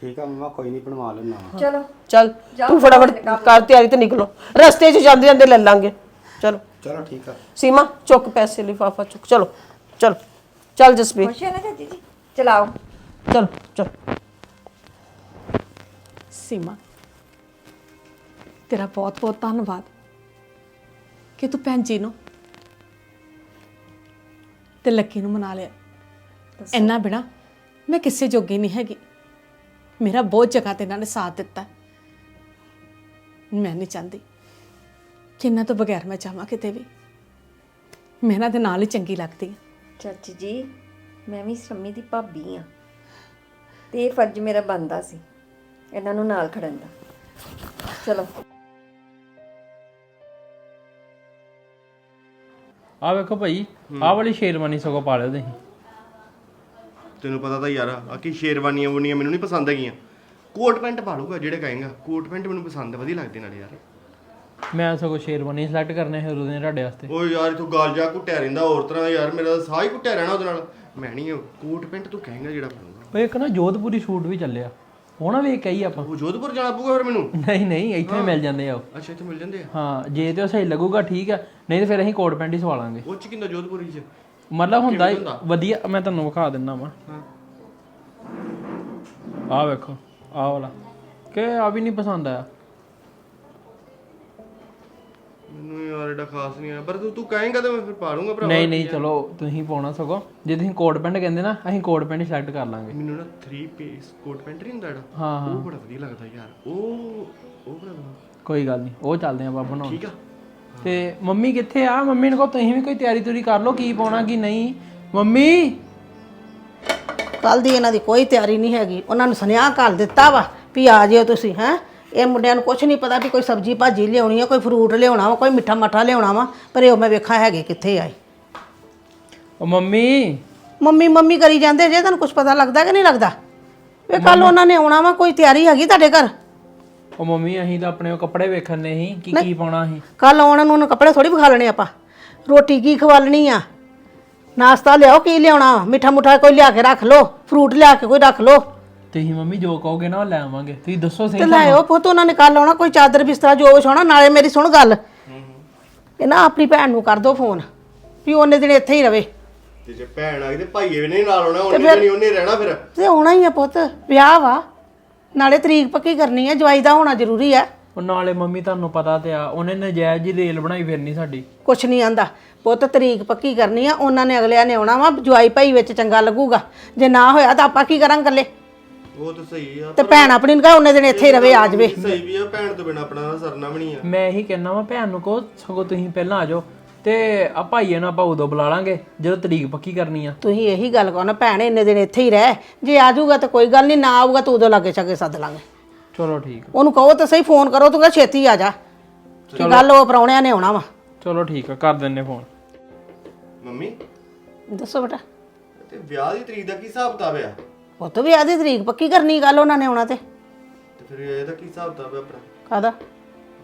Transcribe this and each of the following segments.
ਠੀਕ ਆ ਮੰਮਾ ਕੋਈ ਨਹੀਂ ਬਣਵਾ ਲੈਣਾ ਚਲੋ। ਚੱਲ ਤੂੰ ਫਟਾਫਟ ਕਰ ਤਿਆਰੀ ਤੇ ਨਿਕਲੋ। ਰਸਤੇ 'ਚ ਜਾਂਦੇ ਜਾਂਦੇ ਲੈ ਲਾਂਗੇ। ਚਲੋ। ਚਲੋ ਠੀਕ ਆ। ਸੀਮਾ ਚੁੱਕ ਪੈਸੇ ਲਿਫਾਫਾ ਚੁੱਕ। ਚਲੋ ਚਲੋ। ਚੱਲ ਜਸਪੀਰ ਖੁਸ਼ ਹੈ ਨਾ ਚਾਚੀ ਜੀ? ਚਲਾਓ। ਚਲ ਚਲ। ਸੀਮਾ ਤੇਰਾ ਬਹੁਤ ਬਹੁਤ ਧੰਨਵਾਦ ਕਿ ਤੂੰ ਭੈਣ ਜੀ ਨੂੰ ਤੇ ਲੱਕੀ ਨੂੰ ਮਨਾ ਲਿਆ। ਇੰਨਾ ਬਿਨਾ ਮੈਂ ਕਿਸੇ ਜੋਗੀ ਨਹੀਂ ਹੈਗੀ। ਮੇਰਾ ਬਹੁਤ ਜਗ੍ਹਾ ਤੇ ਇਹਨਾਂ ਨੇ ਸਾਥ ਦਿੱਤਾ। ਮੈਂ ਨਹੀਂ ਚਾਹੁੰਦੀ ਕਿ ਇਹਨਾਂ ਤੋਂ ਬਗੈਰ ਮੈਂ ਚਾਹਾਂ ਕਿਤੇ ਵੀ। ਮੈਂ ਇਹਨਾਂ ਦੇ ਨਾਲ ਹੀ ਚੰਗੀ ਲੱਗਦੀ ਹਾਂ। ਚਾਚੀ ਜੀ ਮੈਂ ਵੀ ਸ਼ੰਮੀ ਦੀ ਭਾਬੀ ਆ ਤੇ ਇਹ ਫਰਜ਼ ਮੇਰਾ ਬਣਦਾ ਸੀ ਇਹਨਾਂ ਨੂੰ ਨਾਲ ਖੜਨ ਦਾ। ਚਲੋ। ਆ ਵੇਖੋ ਭਾਈ ਆਹ ਵਾਲੀ ਸ਼ੇਰਵਾਨੀ ਸਗੋਂ ਪਾ ਲਿਓ ਤੁਸੀਂ। ਤੈਨੂੰ ਪਤਾ ਤਾਂ ਯਾਰ ਆ ਕੀ ਸ਼ੇਰਵਾਨੀਆਂ ਵੁਨੀਆਂ ਮੈਨੂੰ ਨਹੀਂ ਪਸੰਦ ਹੈਗੀਆਂ। ਕੋਟ ਪੈਂਟ ਪਾ ਲੂਗਾ ਜਿਹੜੇ ਕਹੇਗਾ। ਕੋਟ ਪੈਂਟ ਮੈਨੂੰ ਪਸੰਦ ਆ, ਵਧੀਆ ਲੱਗਦੇ ਨਾਲੇ ਯਾਰ। ਮੈਂ ਸਗੋਂ ਸ਼ੇਰਵਾਨੀ ਸਿਲੈਕਟ ਕਰਨੇ ਹੈ ਉਹਦੇ ਤੁਹਾਡੇ ਵਾਸਤੇ। ਓ ਯਾਰ ਤੂੰ ਗਾਲ ਜਾ ਘੁੱਟਿਆ ਰਹਿੰਦਾ ਹੋਰ ਤਰ੍ਹਾਂ ਯਾਰ ਮੇਰਾ ਤਾਂ ਸਾਹ ਹੀ ਘੁੱਟਿਆ ਰਹਿਣਾ ਉਹਦੇ ਨਾਲ। ਮੈਂ ਨਹੀਂ ਉਹ ਕੋਟ ਪੈਂਟ ਤੂੰ ਕਹੇਗਾ ਜਿਹੜਾ ਪਾਉਂਗਾ ਉਹ ਇੱਕ ਨਾ ਜੋਧਪੁਰੀ ਸੂਟ ਵੀ ਚੱਲਿਆ। ਉਹ ਨਾ ਵੇਖ ਕਹੀ ਆਪਾਂ। ਉਹ ਜੋਧਪੁਰ ਜਾਣਾ ਪਊਗਾ ਫਿਰ ਮੈਨੂੰ? ਨਹੀਂ ਨਹੀਂ ਇੱਥੇ ਹੀ। ਮਿਲ ਜਾਂਦੇ ਆ ਉਹ। ਅੱਛਾ ਇੱਥੇ ਮਿਲ ਜਾਂਦੇ ਆ। ਹਾਂ ਜੇ ਤੇ ਉਹ ਸਹੀ ਲੱਗੂਗਾ ਠੀਕ ਆ। ਨਹੀਂ ਤੇ ਫਿਰ ਅਸੀਂ ਕੋਟ ਪੈਂਟ ਹੀ ਸਵਾ ਲਾਂਗੇ। ਉਹ ਚ ਕਿੰਦਾ ਜੋਧਪੁਰੀ ਚ? ਮਤਲਬ ਹੁੰਦਾ ਹੁੰਦਾ? ਵਧੀਆ ਮੈਂ ਤੁਹਾਨੂੰ ਵਿਖਾ ਦਿੰਦਾ ਵਾ। ਹਾਂ। ਆਹ ਵੇਖੋ ਆਹ ਵਾਲਾ। ਕਿ ਆ ਵੀ ਨਹੀਂ ਪਸੰਦ ਆਇਆ। ਮੈਨੂੰ ਯਾਰ ਇਹਦਾ ਖਾਸ ਨਹੀਂ ਆ ਪਰ ਤੂੰ ਤੂੰ ਕਹੇਗਾ ਤਾਂ ਮੈਂ ਫਿਰ ਪਾ ਲੂੰਗਾ ਭਰਾ ਨਹੀਂ ਨਹੀਂ ਚਲੋ ਤੁਸੀਂ ਪਾਉਣਾ ਸਗੋਂ। ਜੇ ਤੁਸੀਂ ਕੋਟ ਪੈਂਟ ਕਹਿੰਦੇ ਨਾ ਅਸੀਂ ਕੋਟ ਪੈਂਟ ਸਿਲੈਕਟ ਕਰ ਲਾਂਗੇ। ਮੈਨੂੰ ਨਾ 3 ਪੀਸ ਕੋਟ ਪੈਂਟ ਨਹੀਂ ਹੁੰਦਾ ਜਿਹੜਾ ਹਾਂ ਹਾਂ। ਉਹ ਬੜਾ ਵਧੀਆ ਲੱਗਦਾ ਯਾਰ। ਉਹ ਉਹ ਬੜਾ ਵਧੀਆ। ਕੋਈ ਗੱਲ ਨਹੀਂ ਉਹ ਚੱਲਦੇ ਆਪਾਂ ਬਣਾਉਣ। ਠੀਕ ਆ। ਤੇ ਮੰਮੀ ਕਿੱਥੇ ਆ? ਮੰਮੀ ਨੂੰ ਕਹੋ ਤੁਸੀਂ ਵੀ ਕੋਈ ਤਿਆਰੀ ਤੁਰੀ ਕਰ ਲਓ ਕੀ ਪਾਉਣਾ ਕੀ ਨਹੀਂ। ਮੰਮੀ! ਕੱਲ ਦੀ ਇਹਨਾਂ ਦੀ ਕੋਈ ਤਿਆਰੀ ਨਹੀਂ ਹੈਗੀ। ਉਹਨਾਂ ਨੂੰ ਸੁਨੇਹਾ ਕਰ ਦਿੱਤਾ ਵਾ ਵੀ ਆ ਜਿਓ ਤੁਸੀਂ ਹੈ। ਇਹ ਮੁੰਡਿਆਂ ਨੂੰ ਕੁਝ ਨਹੀਂ ਪਤਾ ਵੀ ਕੋਈ ਸਬਜ਼ੀ ਭਾਜੀ ਲਿਆਉਣੀ ਆ ਕੋਈ ਫਰੂਟ ਲਿਆਉਣਾ ਵਾ ਕੋਈ ਮਿੱਠਾ ਮੱਠਾ ਲਿਆਉਣਾ ਵਾ ਪਰ ਇਹ ਮੈਂ ਵੇਖਾਂ ਹੈਗੇ ਕਿੱਥੇ ਆਏ ਉਹ ਮੰਮੀ! ਮੰਮੀ ਮੰਮੀ ਕਰੀ ਜਾਂਦੇ ਜੇ ਤੁਹਾਨੂੰ ਕੁਝ ਪਤਾ ਲੱਗਦਾ ਕਿ ਨਹੀਂ ਲੱਗਦਾ? ਵੇ ਕੱਲ ਉਹਨਾਂ ਨੇ ਆਉਣਾ ਵਾ ਕੋਈ ਤਿਆਰੀ ਹੈਗੀ ਤੁਹਾਡੇ ਘਰ? ਉਹ ਮੰਮੀ ਅਸੀਂ ਤਾਂ ਆਪਣੇ ਉਹ ਕੱਪੜੇ ਵੇਖਣ ਨੇ ਸੀ ਕੀ ਕੀ ਪਾਉਣਾ ਸੀ। ਕੱਲ ਆਉਣ ਨੂੰ ਉਹਨੂੰ ਕੱਪੜੇ ਥੋੜੀ ਵਿਖਾ ਲੈਣੇ ਆਪਾਂ। ਰੋਟੀ ਕੀ ਖਵਾਲਣੀ ਆ? ਨਾਸ਼ਤਾ ਲਿਆਓ ਕੀ ਲਿਆਉਣਾ? ਮਿੱਠਾ ਮੁੱਠਾ ਕੋਈ ਲਿਆ ਕੇ ਰੱਖ ਲਓ ਫਰੂਟ ਲਿਆ ਕੇ ਕੋਈ ਰੱਖ ਲਓ। ਤੁਸੀਂ ਮੰਮੀ ਜੋ ਕਹੋਗੇ ਨਾ ਉਹ ਲੈ ਆਵਾਂਗੇ। ਤੁਸੀਂ ਦੱਸੋ ਸਹੀ ਤੇ ਲਾਇਓ ਪੁੱਤ ਉਹਨਾਂ ਨੇ ਕੱਲ ਆਉਣਾ ਕੋਈ ਚਾਦਰ ਬਿਸਤਰਾ ਜੋ ਵਿਛਾਉਣਾ ਨਾਲੇ ਮੇਰੀ ਸੁਣ ਗੱਲ। ਇਹ ਨਾ ਆਪਣੀ ਭੈਣ ਨੂੰ ਕਰ ਦੋ ਫੋਨ ਵੀ ਉਹਨੇ ਦਿਨ ਇੱਥੇ ਹੀ ਰਵੇ। ਤੇ ਜੇ ਭੈਣ ਆ ਗਈ ਤੇ ਭਾਈਏ ਵੀ ਨਹੀਂ ਨਾਲ ਆਉਣਾ ਉਹਨੇ ਨਹੀਂ ਉਹਨੇ ਰਹਿਣਾ ਫਿਰ। ਤੇ ਆਉਣਾ ਹੀ ਆ ਪੁੱਤ ਵਿਆਹ ਵਾ। ਨਾਲੇ ਤਰੀਕ ਪੱਕੀ ਕਰਨੀ ਹੈ ਜਵਾਈ ਦਾ ਹੋਣਾ ਜ਼ਰੂਰੀ ਹੈ ਉਹ ਨਾਲੇ ਮੰਮੀ ਤੁਹਾਨੂੰ ਪਤਾ ਤੇ ਆ ਉਹਨੇ ਨਜਾਇਜ਼ ਜੀ ਰੇਲ ਬਣਾਈ ਫਿਰਨੀ ਸਾਡੀ। ਕੁਛ ਨਹੀਂ ਆਂਦਾ। ਪੁੱਤ ਤਰੀਕ ਪੱਕੀ ਕਰਨੀ ਆ ਉਹਨਾਂ ਨੇ ਅਗਲਿਆਂ ਨੇ ਆਉਣਾ ਵਾ ਜਵਾਈ ਭਾਈ ਵਿੱਚ ਚੰਗਾ ਲੱਗੂਗਾ। ਜੇ ਨਾ ਹੋਇਆ ਤਾਂ ਆਪਾਂ ਕੀ ਕਰਾਂਗੇ ਇਕੱਲੇ? ਉਹ ਤਾਂ ਸਹੀ ਆ ਤੇ ਭੈਣ ਆਪਣੀ ਨੂੰ ਕਹ ਉਹਨੇ ਦਿਨ ਇੱਥੇ ਹੀ ਰਵੇ ਆ ਜਾਵੇ। ਸਹੀ ਵੀ ਆ ਭੈਣ ਤੋਂ ਬਿਨਾ ਆਪਣਾ ਸਰਨਾ ਵੀ ਨਹੀਂ ਆ। ਮੈਂ ਇਹੀ ਕਹਿਣਾ ਵਾ ਭੈਣ ਨੂੰ ਕਹੋ ਸਗੋਂ ਤੁਸੀਂ ਪਹਿਲਾਂ ਆ ਜਾਓ। ਤੇ ਆ ਭਾਈਏ ਨੂੰ ਆਪਾਂ ਉਦੋਂ ਬੁਲਾ ਲਾਂਗੇ ਜਦੋਂ ਤਰੀਕ ਪੱਕੀ ਕਰਨੀ ਆ। ਤੁਸੀਂ ਇਹੀ ਗੱਲ ਕਹੋ ਨਾ ਭੈਣ ਇੰਨੇ ਦਿਨ ਇੱਥੇ ਹੀ ਰਹਿ। ਜੇ ਆ ਜਾਊਗਾ ਤਾਂ ਕੋਈ ਗੱਲ ਨਹੀਂ ਨਾ ਆਊਗਾ ਤਾਂ ਉਦੋਂ ਲਾਗੇ ਛਾਗੇ ਸੱਦ ਲਾਂਗੇ। ਚਲੋ ਠੀਕ। ਉਹਨੂੰ ਕਹੋ ਤਾਂ ਸਹੀ ਫੋਨ ਕਰੋ ਤੂੰ ਕਹ ਛੇਤੀ ਆ ਜਾ। ਕੀ ਗੱਲ ਉਹ ਪਰੌਣਿਆਂ ਨੇ ਆਉਣਾ ਵਾ। ਚਲੋ ਠੀਕ ਆ ਕਰ ਦਿੰਨੇ ਫੋਨ। ਮੰਮੀ ਦੱਸੋ ਬੇਟਾ। ਤੇ ਵਿਆਹ ਦੀ ਤਰੀਕ ਦਾ ਕੀ ਹਿਸਾਬ ਕਿਤਾਬ ਆ? ਉਹ ਤੋਂ ਵੀ ਆਦੀ ਤਰੀਕ ਪੱਕੀ ਕਰਨੀ ਗੱਲ ਉਹਨਾਂ ਨੇ ਆਉਣਾ ਤੇ। ਤੇ ਫਿਰ ਇਹਦਾ ਕੀ ਹਿਸਾਬ ਕਿਤਾਬ ਆ ਆਪਣਾ? ਕਾਦਾ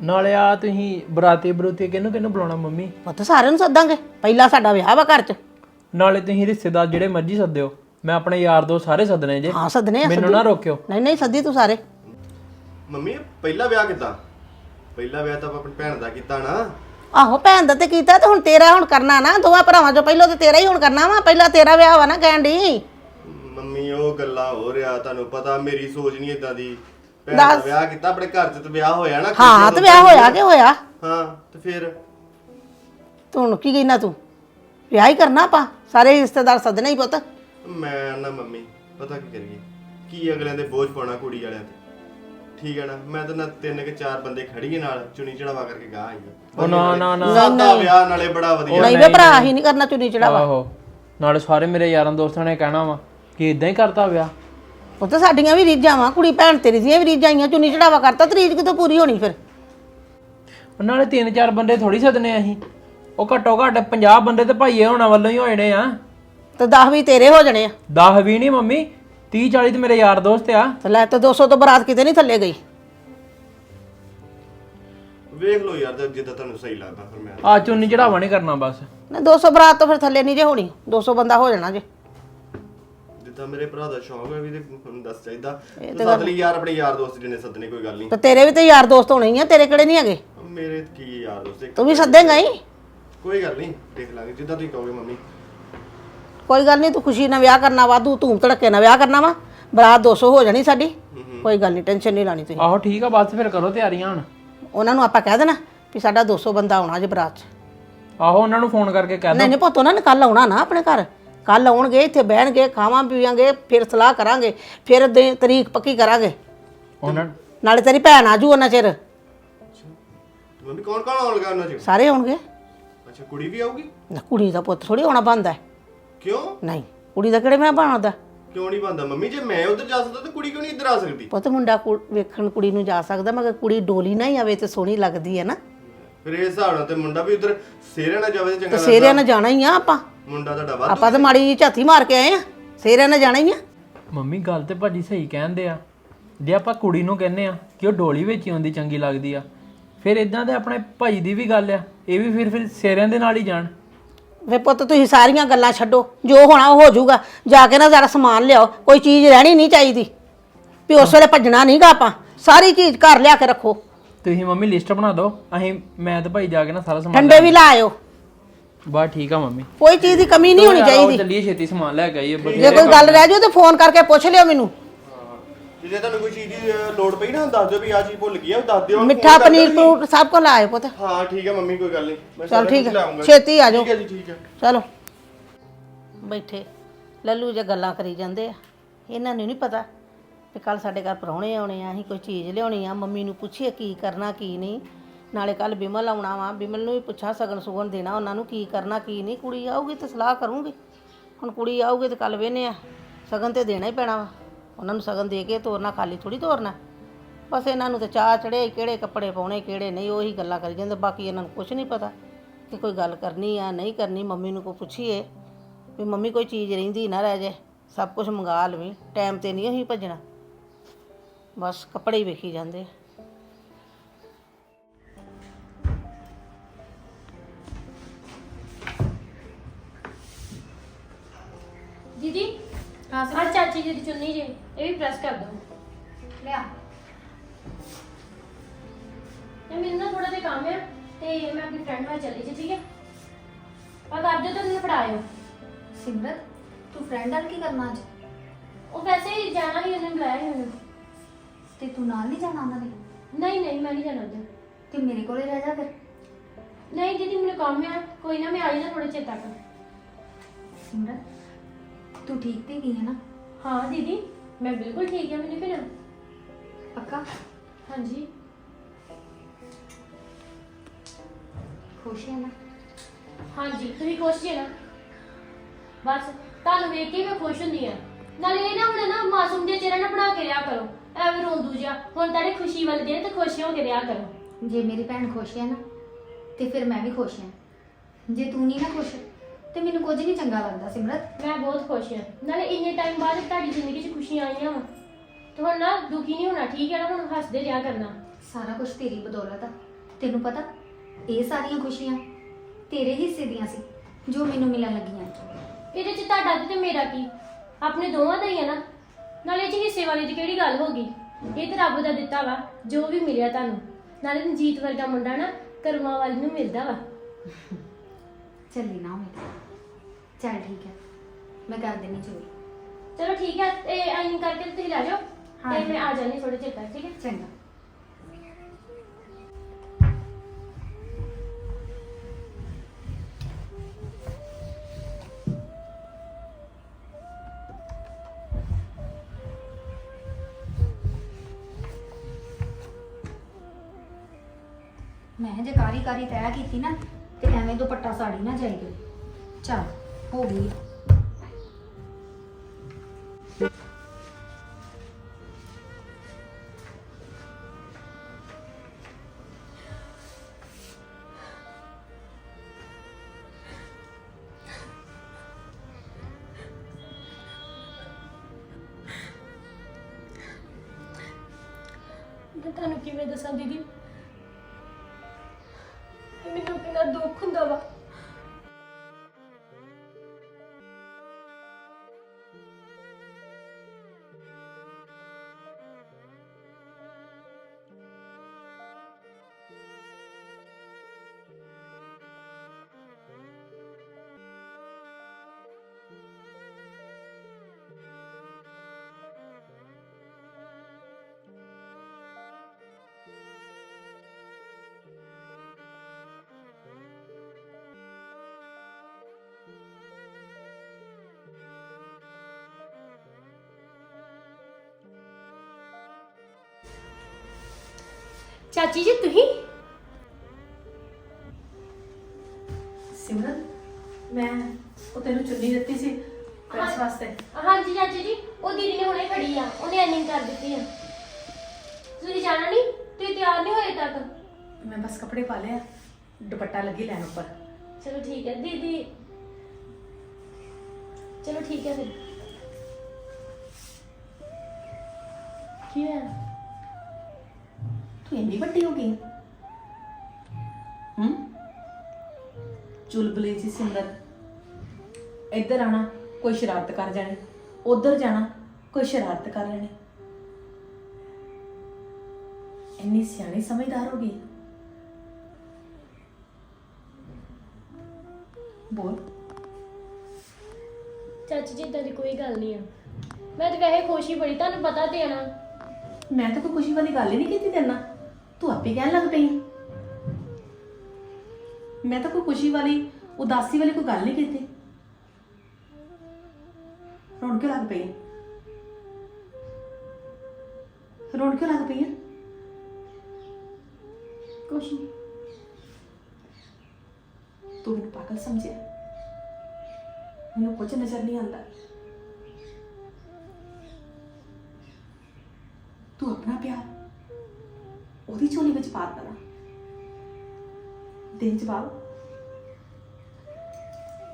ਨਾਲੇ ਆ ਤੁਸੀਂ ਬਰਾਤੀ ਬਰੂਤੀ ਕਿਹਨੂੰ ਕਿਹਨੂੰ ਬੁਲਾਉਣਾ ਮੰਮੀ? ਪੁੱਤ ਸਾਰਿਆਂ ਨੂੰ ਸੱਦਾਂਗੇ। ਪਹਿਲਾਂ ਸਾਡਾ ਵਿਆਹ ਵਾ ਘਰ 'ਚ। ਨਾਲੇ ਤੁਸੀਂ ਰਿਸ਼ਤੇਦਾਰ ਜਿਹੜੇ ਮਰਜ਼ੀ ਸੱਦਿਓ। ਮੈਂ ਆਪਣੇ ਯਾਰ ਦੋ ਸਾਰੇ ਸੱਦਣੇ ਜੇ। ਹਾਂ ਸੱਦਨੇ ਆ ਮੈਨੂੰ ਨਾ ਰੋਕਿਓ। ਨਹੀਂ ਨਹੀਂ ਸੱਦੀ ਤੂੰ ਸਾਰੇ। ਮੰਮੀ ਪਹਿਲਾ ਵਿਆਹ ਕਿੱਦਾਂ? ਪਹਿਲਾ ਵਿਆਹ ਤਾਂ ਆਪਾਂ ਆਪਣੀ ਭੈਣ ਦਾ ਕੀਤਾ ਨਾ। ਆਹੋ ਭੈਣ ਦਾ ਤੇ ਕੀਤਾ ਤੇ ਹੁਣ ਤੇਰਾ ਹੁਣ ਕਰਨਾ ਨਾ। ਦੋਵਾਂ ਭਰਾਵਾਂ ਚੋਂ ਪਹਿਲਾਂ ਤੇ ਤੇਰਾ ਹੀ ਹੁਣ ਕਰਨਾ ਵਾ। ਪਹਿਲਾਂ ਤੇਰਾ ਵਿਆਹ ਵਾ ਨਾ ਕਹਿਣ ਦੀ ਮੰਮੀ ਉਹ ਗੱਲਾਂ ਹੋ ਰਿਹਾ। ਤੁਹਾਨੂੰ ਪਤਾ ਮੇਰੀ ਸੋਚ ਨਹੀਂ ਇਦਾਂ ਦੀ। ਭੈਣ ਦਾ ਵਿਆਹ ਕੀਤਾ ਆਪਣੇ ਘਰ 'ਚ ਤੇ ਵਿਆਹ ਹੋਇਆ ਨਾ ਹਾਂ ਤੇ ਵਿਆਹ ਹੋਇਆ ਕਿ ਹੋਇਆ? ਹਾਂ ਤੇ ਫਿਰ? ਤੂੰ ਹੁਣ ਕੀ ਕਹਿਣਾ ਤੂੰ? ਵਿਆਹ ਹੀ ਕਰਨਾ ਆਪਾਂ ਸਾਰੇ ਰਿਸ਼ਤੇਦਾਰ ਸੱਦਣੇ ਹੀ ਪੁੱਤ। ਮੈਂ ਨਾ ਮੰਮੀ ਪਤਾ ਕੀ ਕਰੀਏ? ਕੀ ਅਗਲਿਆਂ ਦੇ ਬੋਝ ਪਾਉਣਾ ਕੁੜੀ ਵਾਲਿਆਂ ਤੇ? ਠੀਕ ਹੈ ਨਾ? ਮੈਂ ਤਾਂ ਨਾ ਤਿੰਨ ਕੇ ਚਾਰ ਬੰਦੇ ਖੜੀਏ ਨਾਲ ਚੁਣੀ ਚੜਾਵਾ ਕਰਕੇ ਗਾਹ ਆਈਏ। ਉਹ ਨਾ ਨਾ ਨਾ। ਸਾਦਾ ਵਿਆਹ ਨਾਲੇ ਬੜਾ ਵਧੀਆ। ਨਹੀਂ ਵੇ ਭਰਾ ਹੀ ਨਹੀਂ ਕਰਨਾ ਚੁੰਨੀ ਚੜਾਵਾ। ਆਹੋ। ਨਾਲੇ ਸਾਰੇ ਮੇਰੇ ਯਾਰਾਂ ਦੋਸਤਾਂ ਨੇ ਕਹਿਣਾ ਵਾ ਕਿ ਇਦਾਂ ਹੀ ਕਰਤਾ ਵਿਆਹ। ਉਹ ਤਾਂ ਸਾਡੀਆਂ ਵੀ ਰੀਝਾਂ ਵਾ ਕੁੜੀ ਭੈਣ ਤੇਰੀ ਦੀਆਂ ਵੀ ਰੀਝਾਂ ਆਈਆਂ ਚੁੰਨੀ ਚੜਾਵਾ ਕਰਤਾ ਤੇ ਰੀਝ ਕਿਤੋਂ ਪੂਰੀ ਹੋਣੀ ਫਿਰ? ਉਹ ਨਾਲੇ ਤਿੰਨ ਚਾਰ ਬੰਦੇ ਥੋੜੀ ਸੱਦਨੇ ਅਸੀਂ। ਉਹ ਘੱਟੋ ਘੱਟ 50 ਬੰਦੇ ਤੇ ਭਾਈਏ ਹੋਣਾ ਵੱਲੋਂ ਹੀ ਨੇ ਆ। ਤੇ 10 ਵੀ ਤੇਰੇ ਹੋ ਜਾਣੇ ਆ। 10 ਵੀ ਨਹੀਂ ਮੰਮੀ 30 40 ਤੇ ਮੇਰੇ ਯਾਰ ਦੋਸਤ ਆ। ਤੇ ਲੈ ਤੇ 200 ਤੋਂ ਬਰਾਤ ਕਿਤੇ ਨਹੀਂ ਥੱਲੇ ਗਈ। ਵੇਖ ਲਓ ਯਾਰ ਜਦ- ਜਿੱਦਾਂ ਤੁਹਾਨੂੰ ਸਹੀ ਲੱਗਦਾ ਫਿਰ ਮੈਂ ਆ ਚੁੰਨੀ ਚੜਾਵਾ ਨਹੀਂ ਕਰਨਾ ਬਸ। ਨਾ 200 ਬਰਾਤ ਤੋਂ ਫਿਰ ਥੱਲੇ ਨਹੀਂ ਜੇ ਹੋਣੀ 200 ਬੰਦਾ ਹੋ ਜਾਣਾ ਜੇ। ਜਿੱਦਾਂ ਮੇਰੇ ਭਰਾ ਦਾ ਸ਼ੌਂਕ ਹੈ ਵੀ ਤੇ ਹੁਣ ਦੱਸ ਚਾਹੀਦਾ। ਤੂੰ ਸੱਦ ਲਈ ਯਾਰ ਆਪਣੇ ਯਾਰ ਦੋਸਤ ਜਿਹਨੇ ਸੱਦਣੇ ਕੋਈ ਗੱਲ ਨਹੀਂ। ਤੇ ਤੇਰੇ ਵੀ ਤੇ ਯਾਰ ਦੋਸਤ ਹੋਣੇ ਹੀ ਆ ਤੇਰੇ ਕਿਹੜੇ ਨਹੀਂ ਹੈਗੇ? ਮੇਰੇ ਕੀ ਯਾਰ ਦੋਸਤ ਇੱਕ- ਤੂੰ ਵੀ ਸੱਦੇਂਗਾ ਹੀ ਕੋਈ ਗੱਲ ਨਹੀਂ ਦੇਖ ਲਾਂਗੇ ਜਿੱਦਾਂ ਤੁਸੀਂ ਕਹੋਗੇ ਮੰਮੀ। ਕੋਈ ਗੱਲ ਨਹੀਂ ਤੂੰ ਖੁਸ਼ੀ ਨਾਲ ਵਿਆਹ ਕਰਨਾ ਵਾਧੂ ਧੂਮ ਧੜਕੇ ਨਾਲ ਵਿਆਹ ਕਰਨਾ ਵਾ ਬਰਾਤ 200 ਹੋ ਜਾਣੀ ਸਾਡੀ। ਕੋਈ ਗੱਲ ਨਹੀਂ ਟੈਨਸ਼ਨ ਨਹੀਂ ਲਾਣੀ ਤੁਸੀਂ। ਆਹੋ ਠੀਕ ਆ ਬਸ ਫਿਰ ਕਰੋ ਤਿਆਰੀਆਂ ਹੁਣ। ਉਹਨਾਂ ਨੂੰ ਆਪਾਂ ਕਹਿ ਦੇਣਾ ਵੀ ਸਾਡਾ 200 ਬੰਦਾ ਆਉਣਾ ਅੱਜ ਬਰਾਤ 'ਚ। ਆਹੋ ਉਹਨਾਂ ਨੂੰ ਫੋਨ ਕਰਕੇ ਕਹਿ ਨਹੀਂ ਨਹੀਂ ਪੁੱਤ ਉਹਨਾਂ ਨੇ ਕੱਲ ਆਉਣਾ ਨਾ ਆਪਣੇ ਘਰ। ਕੱਲ ਆਉਣਗੇ ਇੱਥੇ ਬਹਿਣਗੇ ਖਾਵਾਂ ਪੀਵਾਂਗੇ ਫਿਰ ਸਲਾਹ ਕਰਾਂਗੇ ਫਿਰ ਦੇ- ਤਰੀਕ ਪੱਕੀ ਕਰਾਂਗੇ। ਉਹਨਾਂ ਨਾਲੇ ਤੇਰੀ ਭੈਣ ਆਜੂ ਉਹਨਾਂ ਚਿਰ। ਮੰਮੀ ਕੌਣ ਕੌਣ ਆਉਣ ਲੱਗਾ ਉਹਨਾਂ ਚ ਸਾਰੇ ਆਉਣਗੇ। ਅੱਛਾ ਕੁੜੀ ਵੀ ਆਊਗੀ? ਨਾ, ਕੁੜੀ ਦਾ ਪੁੱਤ ਥੋੜੀ ਆਉਣਾ ਬੰਦਾ ਹੈ। ਕਿਉਂ? ਨਹੀਂ ਕੁੜੀ ਦਾ ਕਿਹੜੇ ਮੈਂ ਬਣਾਉਂਦਾ ਕਿਉਂ ਨਹੀਂ ਬੰਦਾ ਮੰਮੀ ਜੇ ਮੈਂ ਉਧਰ ਜਾ ਸਕਦਾ ਤਾਂ ਕੁੜੀ ਕਿਉਂ ਨਹੀਂ ਇੱਧਰ ਆ ਸਕਦੀ? ਪੁੱਤ ਮੁੰਡਾ ਕੁ- ਵੇਖਣ ਕੁੜੀ ਨੂੰ ਜਾ ਸਕਦਾ ਮਗਰ ਕੁੜੀ ਡੋਲੀ ਨਾ ਹੀ ਆਵੇ ਤੇ ਸੋਹਣੀ ਲੱਗਦੀ ਹੈ ਨਾ। ਫਿਰ ਇਹ ਹਿਸਾਬ ਨਾਲ ਤੇ ਮੁੰਡਾ ਵੀ ਉਧਰ ਸੇਰੇ ਨਾਲ ਜਾਵੇ ਤੇ ਤੇ ਚੰਗਾ ਸੇਰਿਆਂ ਨਾਲ ਜਾਣਾ ਹੀ ਆ ਆਪਾਂ। ਮੁੰਡਾ ਤੁਹਾਡਾ ਵਾਧੂ ਆਪਾਂ ਤਾਂ ਮਾੜੀ ਜਿਹੀ ਝਾਤੀ ਮਾਰ ਕੇ ਆਏ ਆ। ਸੇਰਿਆਂ ਨਾਲ ਜਾਣਾ ਹੀ ਆ। ਮੰਮੀ ਗੱਲ ਤੇ ਭਾਜੀ ਸਹੀ ਕਹਿੰਦੇ ਆ। ਜੇ ਆਪਾਂ ਕੁੜੀ ਨੂੰ ਕਹਿੰਨੇ ਆ ਕਿ ਉਹ ਡੋਲੀ ਵਿੱਚ ਹੀ ਆਉਂਦੀ ਚੰਗੀ ਲੱਗਦੀ ਆ ਫਿਰ ਇਦਾਂ ਤੇ ਆਪਣੇ ਭਾਈ ਦੀ ਵੀ ਗੱਲ ਆ। ਇਹ ਵੀ ਫਿਰ ਫਿਰ ਸੇਰਿਆਂ ਦੇ ਨਾਲ ਹੀ ਜਾਣ। ਵੇ ਪੁੱਤ ਤੁਸੀਂ ਸਾਰੀਆਂ ਗੱਲਾਂ ਛੱਡੋ। ਜੋ ਹੋਣਾ ਉਹ ਹੋ ਜਾਊਗਾ। ਜਾ ਕੇ ਨਾ ਜ਼ਰਾ ਸਮਾਨ ਲਿਆਓ। ਕੋਈ ਚੀਜ਼ ਰਹਿਣੀ ਨਹੀਂ ਚਾਹੀਦੀ। ਵੀ ਉਸ ਵੇਲੇ ਭੱਜਣਾ ਨਹੀਂਗਾ ਆਪਾਂ। ਸਾਰੀ ਚੀਜ਼ ਘਰ ਲਿਆ ਕੇ ਰੱਖੋ। ਤੁਸੀਂ ਮੰਮੀ ਲਿਸਟ ਬਣਾ ਦਿਓ। ਅਸੀਂ ਮੈਂ ਤੇ ਭਾਈ ਜਾ ਕੇ ਨਾ ਸਾਰਾ ਸਮਾਨ ਠੰਡੇ ਵੀ ਲਾ ਆਇਓ। ਬਸ ਠੀਕ ਆ ਮੰਮੀ। ਕੋਈ ਚੀਜ਼ ਦੀ ਕਮੀ ਨਹੀਂ ਹੋਣੀ ਚਾਹੀਦੀ। ਚੱਲੀਏ ਛੇਤੀ ਸਮਾਨ ਲੈ ਕੇ ਆਈਏ ਬਸ ਜੇ ਕੋਈ ਗੱਲ ਰਹਿ ਜਾਊ ਤੇ ਫੋਨ ਕਰਕੇ ਪੁੱਛ ਲਿਓ ਮੈਨੂੰ। ਜੇ ਤੁਹਾਨੂੰ ਕੋਈ ਚੀਜ਼ ਦੀ ਲੋੜ ਪਈ ਨਾ ਦੱਸ ਦਿਓ ਵੀ ਆ ਚੀਜ਼ ਭੁੱਲ ਗਈ ਆ ਉਹ ਦੱਸ ਦਿਓ ਮਿੱਠਾ ਪਨੀਰ ਫਰੂਟ ਸਭ ਕੁਝ ਲਾਇਓ ਪੁੱਤ। ਹਾਂ ਠੀਕ ਹੈ ਮੰਮੀ ਕੋਈ ਗੱਲ ਨਹੀਂ। ਮੈਂ ਚਲ ਸਾਰਾ ਠੀਕ ਕੁਝ ਹੈ। ਛੇਤੀ ਆ ਜਾਓ। ਠੀਕ ਹੈ ਜੀ ਠੀਕ ਹੈ ਚਲੋ। ਬੈਠੇ। ਲੱਲੂ ਜੇ ਗੱਲਾਂ ਕਰੀ ਜਾਂਦੇ ਆ ਇਹਨਾਂ ਨੂੰ ਨਹੀਂ ਪਤਾ। ਕਿ ਕੱਲ ਸਾਡੇ ਘਰ ਪਰੌਣੇ ਆਉਣੇ ਆ, ਅਸੀਂ ਕੋਈ ਚੀਜ਼ ਲਿਆਉਣੀ ਆ, ਮੰਮੀ ਨੂੰ ਪੁੱਛੀਏ ਕੀ ਕਰਨਾ, ਕੀ ਨਹੀਂ। ਨਾਲੇ ਕੱਲ ਬਿਮਲ ਆਉਣਾ ਵਾ, ਬਿਮਲ ਨੂੰ ਵੀ ਪੁੱਛਾਂ, ਸਗਨ ਸੁਗਨ ਦੇਣਾ ਉਹਨਾਂ ਨੂੰ ਕੀ ਕਰਨਾ, ਕੀ ਨਹੀਂ। ਕੁੜੀ ਆਊਗੀ ਤੇ ਸਲਾਹ ਕਰੂੰਗੀ। ਹੁਣ ਕੁੜੀ ਆਊਗੀ ਤੇ ਕੱਲ ਵੇਨੇ ਆ, ਸਗਨ ਤੇ ਦੇਣਾ ਹੀ ਪੈਣਾ ਵਾ। ਉਹਨਾਂ ਨੂੰ ਸਗਨ ਦੇ ਕੇ ਤੋਰਨਾ, ਖਾਲੀ ਥੋੜੀ ਤੋਰਨਾ। ਬਸ ਇਹਨਾਂ ਨੂੰ ਤੇ ਚਾਹ ਚੜੇ ਕਿਹੜੇ ਕੱਪੜੇ ਪਾਉਣੇ, ਕਿਹੜੇ ਨਹੀਂ, ਉਹੀ ਗੱਲਾਂ ਕਰੀ ਜਾਂਦੇ, ਬਾਕੀ ਇਹਨਾਂ ਨੂੰ ਕੁਝ ਨਹੀਂ ਪਤਾ ਕਿ ਕੋਈ ਗੱਲ ਕਰਨੀ ਆ, ਨਹੀਂ ਕਰਨੀ, ਮੰਮੀ ਨੂੰ ਕੋ ਪੁੱਛੀਏ ਵੀ ਮੰਮੀ ਕੋਈ ਚੀਜ਼ ਰਹਿੰਦੀ ਨਾ ਰਹਿ ਜੇ ਸਭ ਕੁਝ ਮੰਗਾ ਲਵੀਂ, ਟਾਈਮ ਤੇ ਨਹੀਂ ਅਸੀਂ ਭੱਜਣਾ। ਬਸ ਕੱਪੜੇ ਹੀ ਵੇਖੀ ਜਾਂਦੇ ਆ। ਦੀਦੀ ਹਾਂ ਸਰ। ਚਾਚੀ ਜੀ ਦੀ ਚੁੰਨੀ ਜੇ ਇਹ ਵੀ ਪ੍ਰੈਸ ਕਰ ਦੋ। ਲਿਆ। ਇਹ ਮੈਨੂੰ ਨਾ ਥੋੜਾ ਜਿਹਾ ਕੰਮ ਹੈ ਤੇ ਮੈਂ ਆਪਣੀ ਫਰੈਂਡ ਨਾਲ ਚੱਲੀ ਜੀ ਠੀਕ ਹੈ? ਪਰ ਕਰ ਦਿਓ ਤਾਂ ਮੈਨੂੰ ਫੜਾਇਓ। ਸਿਮਰਤ ਤੂੰ ਫਰੈਂਡ ਨਾਲ ਕੀ ਕਰਨਾ ਅੱਜ? ਉਹ ਵੈਸੇ ਹੀ ਜਾਣਾ ਹੀ ਉਹਨੇ ਬੁਲਾਇਆ ਸੀ ਮੈਨੂੰ ਤੇ ਤੂੰ ਨਾਲ ਨਹੀਂ ਜਾਣਾ ਉਹਨਾਂ ਦੇ ਨਹੀਂ ਨਹੀਂ ਮੈਂ ਨਹੀਂ ਜਾਣਾ ਉੱਧਰ। ਤੇ ਮੇਰੇ ਕੋਲੇ ਰਹਿ ਜਾ ਫਿਰ। ਨਹੀਂ ਦੀਦੀ ਮੈਨੂੰ ਕੰਮ ਹੈ ਕੋਈ ਨਾ ਮੈਂ ਆ ਜਾਣਾ ਥੋੜੇ ਚਿਰ ਤੱਕ। ਸਿਮਰਤ ਤੂੰ ਠੀਕ ਤੇ ਗਈ ਹੈ ਨਾ? ਹਾਂ ਦੀਦੀ ਮੈਂ ਬਿਲਕੁਲ ਠੀਕ ਹਾਂ ਮੈਨੂੰ ਫਿਰ। ਪੱਕਾ? ਹਾਂਜੀ। ਖੁਸ਼ ਹੈ ਨਾ? ਹਾਂਜੀ ਤੁਸੀਂ ਖੁਸ਼ ਜੇ ਨਾ? ਬਸ ਤੁਹਾਨੂੰ ਵੇਖ ਕੇ ਮੈਂ ਖੁਸ਼ ਹੁੰਦੀ ਆ ਨਾਲੇ ਇਹ ਨਾ ਹੁਣ ਨਾ ਮਾਸੂਮ ਦੇ ਚਿਹਰਾ ਨਾ ਬਣਾ ਕੇ ਰਿਹਾ ਕਰੋ। ਐਵੇਂ ਰੋਂਦੂ ਜਿਹਾ ਹੁਣ ਤੁਹਾਡੇ ਖੁਸ਼ੀ ਵਾਲੇ ਦਿਨ ਤੇ ਖੁਸ਼ ਹੋ ਕੇ ਰਿਹਾ ਕਰੋ। ਜੇ ਮੇਰੀ ਭੈਣ ਖੁਸ਼ ਹੈ ਨਾ ਤੇ ਫਿਰ ਮੈਂ ਵੀ ਖੁਸ਼ ਹਾਂ। ਜੇ ਤੂੰ ਨਹੀਂ ਨਾ ਖੁਸ਼ ਤੇ ਮੈਨੂੰ ਕੁਝ ਨਹੀਂ ਚੰਗਾ ਲੱਗਦਾ ਸਿਮਰਤ। ਮੈਂ ਬਹੁਤ ਖੁਸ਼ ਹਾਂ। ਨਾਲੇ ਇੰਨੇ ਟਾਈਮ ਬਾਅਦ ਤੁਹਾਡੀ ਜ਼ਿੰਦਗੀ 'ਚ ਖੁਸ਼ੀਆਂ ਆਈਆਂ ਵਾ। ਤੇ ਹੁਣ ਨਾ ਦੁਖੀ ਨਹੀਂ ਹੋਣਾ ਠੀਕ ਹੈ ਨਾ? ਹੁਣ ਹੱਸਦੇ ਰਿਹਾ ਕਰਨਾ। ਸਾਰਾ ਕੁਝ ਤੇਰੀ ਬਦੌਲਤ ਆ। ਤੈਨੂੰ ਪਤਾ ਇਹ ਸਾਰੀਆਂ ਖੁਸ਼ੀਆਂ ਤੇਰੇ ਹਿੱਸੇ ਦੀਆਂ ਸੀ ਜੋ ਮੈਨੂੰ ਮਿਲਣ ਲੱਗੀਆਂ। ਇਹਦੇ 'ਚ ਤੁਹਾਡਾ ਤੇ ਮੇਰਾ ਕੀ? ਆਪਣੇ ਦੋਵਾਂ ਦਾ ਹੀ ਹੈ ਨਾ? ਨਾਲੇ 'ਚ ਹਿੱਸੇ ਵਾਲੀ ਦੀ ਕਿਹੜੀ ਗੱਲ ਹੋ ਗਈ? ਇਹ ਤੇ ਰੱਬ ਦਾ ਦਿੱਤਾ ਵਾ ਜੋ ਵੀ ਮਿਲਿਆ ਤੁਹਾਨੂੰ। ਨਾਲੇ ਰਣਜੀਤ ਵਰਗਾ ਮੁੰਡਾ ਨਾ ਕਰਮਾਂ ਵਾਲੀ ਨੂੰ ਮਿਲਦਾ ਵਾ। ਚੱਲੀ ਨਾ ਹੋਵੇ ਚੱਲ ਠੀਕ ਹੈ। ਮੈਂ ਕਰ ਦੇਣੀ ਚੋਰੀ। ਚਲੋ ਠੀਕ ਹੈ ਇਹ ਆਇਨ ਕਰਕੇ ਤੁਸੀਂ ਲੈ ਜਾਓ। ਤੇ ਮੈਂ ਆ ਜਾਣੀ ਥੋੜੇ ਚਿਰ ਤੱਕ ਠੀਕ ਹੈ? ਚੰਗਾ। ਮੈਂ ਜੇ ਕਾਰੀ ਕਾਰੀ ਤੈਅ ਕੀਤੀ ਨਾ, ਤੇ ਐਵੇਂ ਦੁਪੱਟਾ ਸਾੜੀ ਨਾ ਜਾਏਗੀ ਚੱਲ, ਹੋ ਗਈ। ਮੈਂ ਤੁਹਾਨੂੰ ਕਿਵੇਂ ਦੱਸਾਂ ਦੀਦੀ? ਚਾਚੀ ਜੀ ਤੁਸੀਂ? ਸਿਮਰਨ ਮੈਂ ਉਹ ਤੈਨੂੰ ਚੁੰਨੀ ਦਿੱਤੀ ਸੀ ਪ੍ਰੈਸ ਵਾਸਤੇ। ਹਾਂਜੀ ਚਾਚੀ ਜੀ ਉਹ ਦੀਦੀ ਨੇ ਹੁਣੇ ਖੜੀ ਆ ਉਹਨੇ ਐਨਿੰਗ ਕਰ ਦਿੱਤੀ ਆ। ਤੁਸੀਂ ਜਾਣਾ ਨਹੀਂ? ਤੁਸੀਂ ਤਿਆਰ ਨਹੀਂ ਹੋਏ ਤੱਕ? ਮੈਂ ਬਸ ਕੱਪੜੇ ਪਾ ਲਿਆ ਦੁਪੱਟਾ ਲੱਗੀ ਲੈਣ ਉੱਪਰ। ਚਲੋ ਠੀਕ ਹੈ ਦੀਦੀ। ਚਲੋ ਠੀਕ ਹੈ ਫਿਰ। ਕੀ ਹੈ ਤੂੰ ਇੰਨੀ ਵੱਡੀ ਹੋ ਗਈ? ਹੂੰ? ਚੁਲਬੁਲੀ ਜੀ ਸਿਮਰਨ ਇੱਧਰ ਆਣਾ ਕੋਈ ਸ਼ਰਾਰਤ ਕਰ ਜਾਣੀ। ਉੱਧਰ ਜਾਣਾ ਕੋਈ ਸ਼ਰਾਰਤ ਕਰ ਲੈਣੀ। ਇੰਨੀ ਸਿਆਣੀ ਸਮਝਦਾਰ ਹੋ ਗਈ। ਬੋਲ। ਚਾਚੀ ਜੀ ਇਦਾਂ ਦੀ ਕੋਈ ਗੱਲ ਨਹੀਂ ਆ। ਮੈਂ ਤਾਂ ਵੈਸੇ ਖੁਸ਼ ਬੜੀ ਤੁਹਾਨੂੰ ਪਤਾ ਤੇ ਆ ਨਾ। ਮੈਂ ਤਾਂ ਕੋਈ ਖੁਸ਼ੀ ਵਾਲੀ ਗੱਲ ਹੀ ਨਹੀਂ ਕੀਤੀ ਤੇਰੇ ਨਾਲ। ਤੂੰ ਆਪੇ ਕਹਿਣ ਲੱਗ ਪਈ। ਮੈਂ ਤਾਂ ਕੋਈ ਖੁਸ਼ੀ ਵਾਲੀ, ਉਦਾਸੀ ਵਾਲੀ ਕੋਈ ਗੱਲ ਨਹੀਂ ਕੀਤੀ। ਰੋਣ ਕਿਉਂ ਲੱਗ ਪਈ ਰੋਣ ਕਿਉਂ ਲੱਗ ਪਈ ਹੈ? ਕੁਛ ਨਹੀਂ। ਤੂੰ ਮੈਨੂੰ ਪਾਗਲ ਸਮਝਿਆ। ਮੈਨੂੰ ਕੁਝ ਨਜ਼ਰ ਨਹੀਂ ਆਉਂਦਾ। ਤੂੰ ਆਪਣਾ ਪਿਆਰ ਉਹਦੀ ਝੋਲੀ ਵਿੱਚ ਪਾ ਦੇਣਾ ਦੇ। ਜਵਾਬ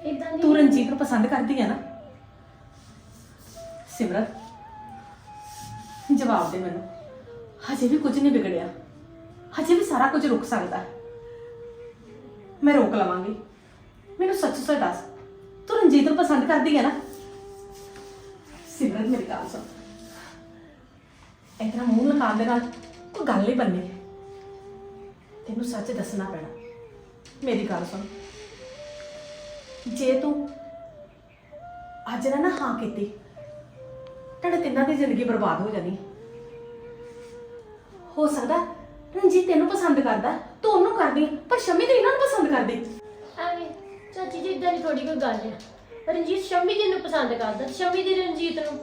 ਇਦਾਂ ਤੂੰ ਦੀ ਰਣਜੀਤ ਨੂੰ ਪਸੰਦ ਕਰਦੀ ਹੈ ਨਾ। ਸਿਮਰਤ ਜਵਾਬ ਦੇ ਮੈਨੂੰ। ਹਜੇ ਵੀ ਕੁਝ ਨਹੀਂ ਵਿਗੜਿਆ। ਹਜੇ ਵੀ ਸਾਰਾ ਕੁਝ ਰੁਕ ਸਕਦਾ ਹੈ। ਮੈਂ ਰੋਕ ਲਵਾਂਗੀ। ਮੈਨੂੰ ਸੱਚ ਸੱਚ ਦੱਸ। ਤੂੰ ਰਣਜੀਤ ਨੂੰ ਪਸੰਦ ਕਰਦੀ ਹੈ ਨਾ। ਸਿਮਰਤ ਮੇਰੀ ਗੱਲ ਸੁਣ। ਇਤਨਾ ਮੂੰਹ ਲਗਾਉਣ ਦੇ ਨਾਲ ਕੋਈ ਗੱਲ ਨਹੀਂ ਬਣਨੀ। ਤੈਨੂੰ ਸੱਚ ਦੱਸਣਾ ਪੈਣਾ। ਮੇਰੀ ਗੱਲ ਸੁਣ। ਜੇ ਤੂੰ ਅੱਜ ਨਾ ਨਾ ਹਾਂ ਕੀਤੀ, ਤੁਹਾਡੇ ਤਿੰਨਾਂ ਦੀ ਜ਼ਿੰਦਗੀ ਬਰਬਾਦ ਹੋ ਜਾਣੀ। ਹੋ ਸਕਦਾ ਰਣਜੀਤ ਤੈਨੂੰ ਪਸੰਦ ਕਰਦਾ, ਤੂੰ ਉਹਨੂੰ ਕਰਦੀ, ਪਰ ਸ਼ਮੀ ਤੇ ਇਹਨਾਂ ਨੂੰ ਪਸੰਦ ਕਰਦੀ। ਐਵੇਂ, ਚਾਚੀ ਜੀ ਇਦਾਂ ਦੀ ਥੋੜੀ ਕੋਈ ਗੱਲ ਹੈ ਰਣਜੀਤ ਸ਼ੰਮੀ ਜੀ ਨੂੰ ਪਸੰਦ ਕਰਦਾ, ਸ਼ੰਮੀ ਦੀ ਰਣਜੀਤ ਨੂੰ।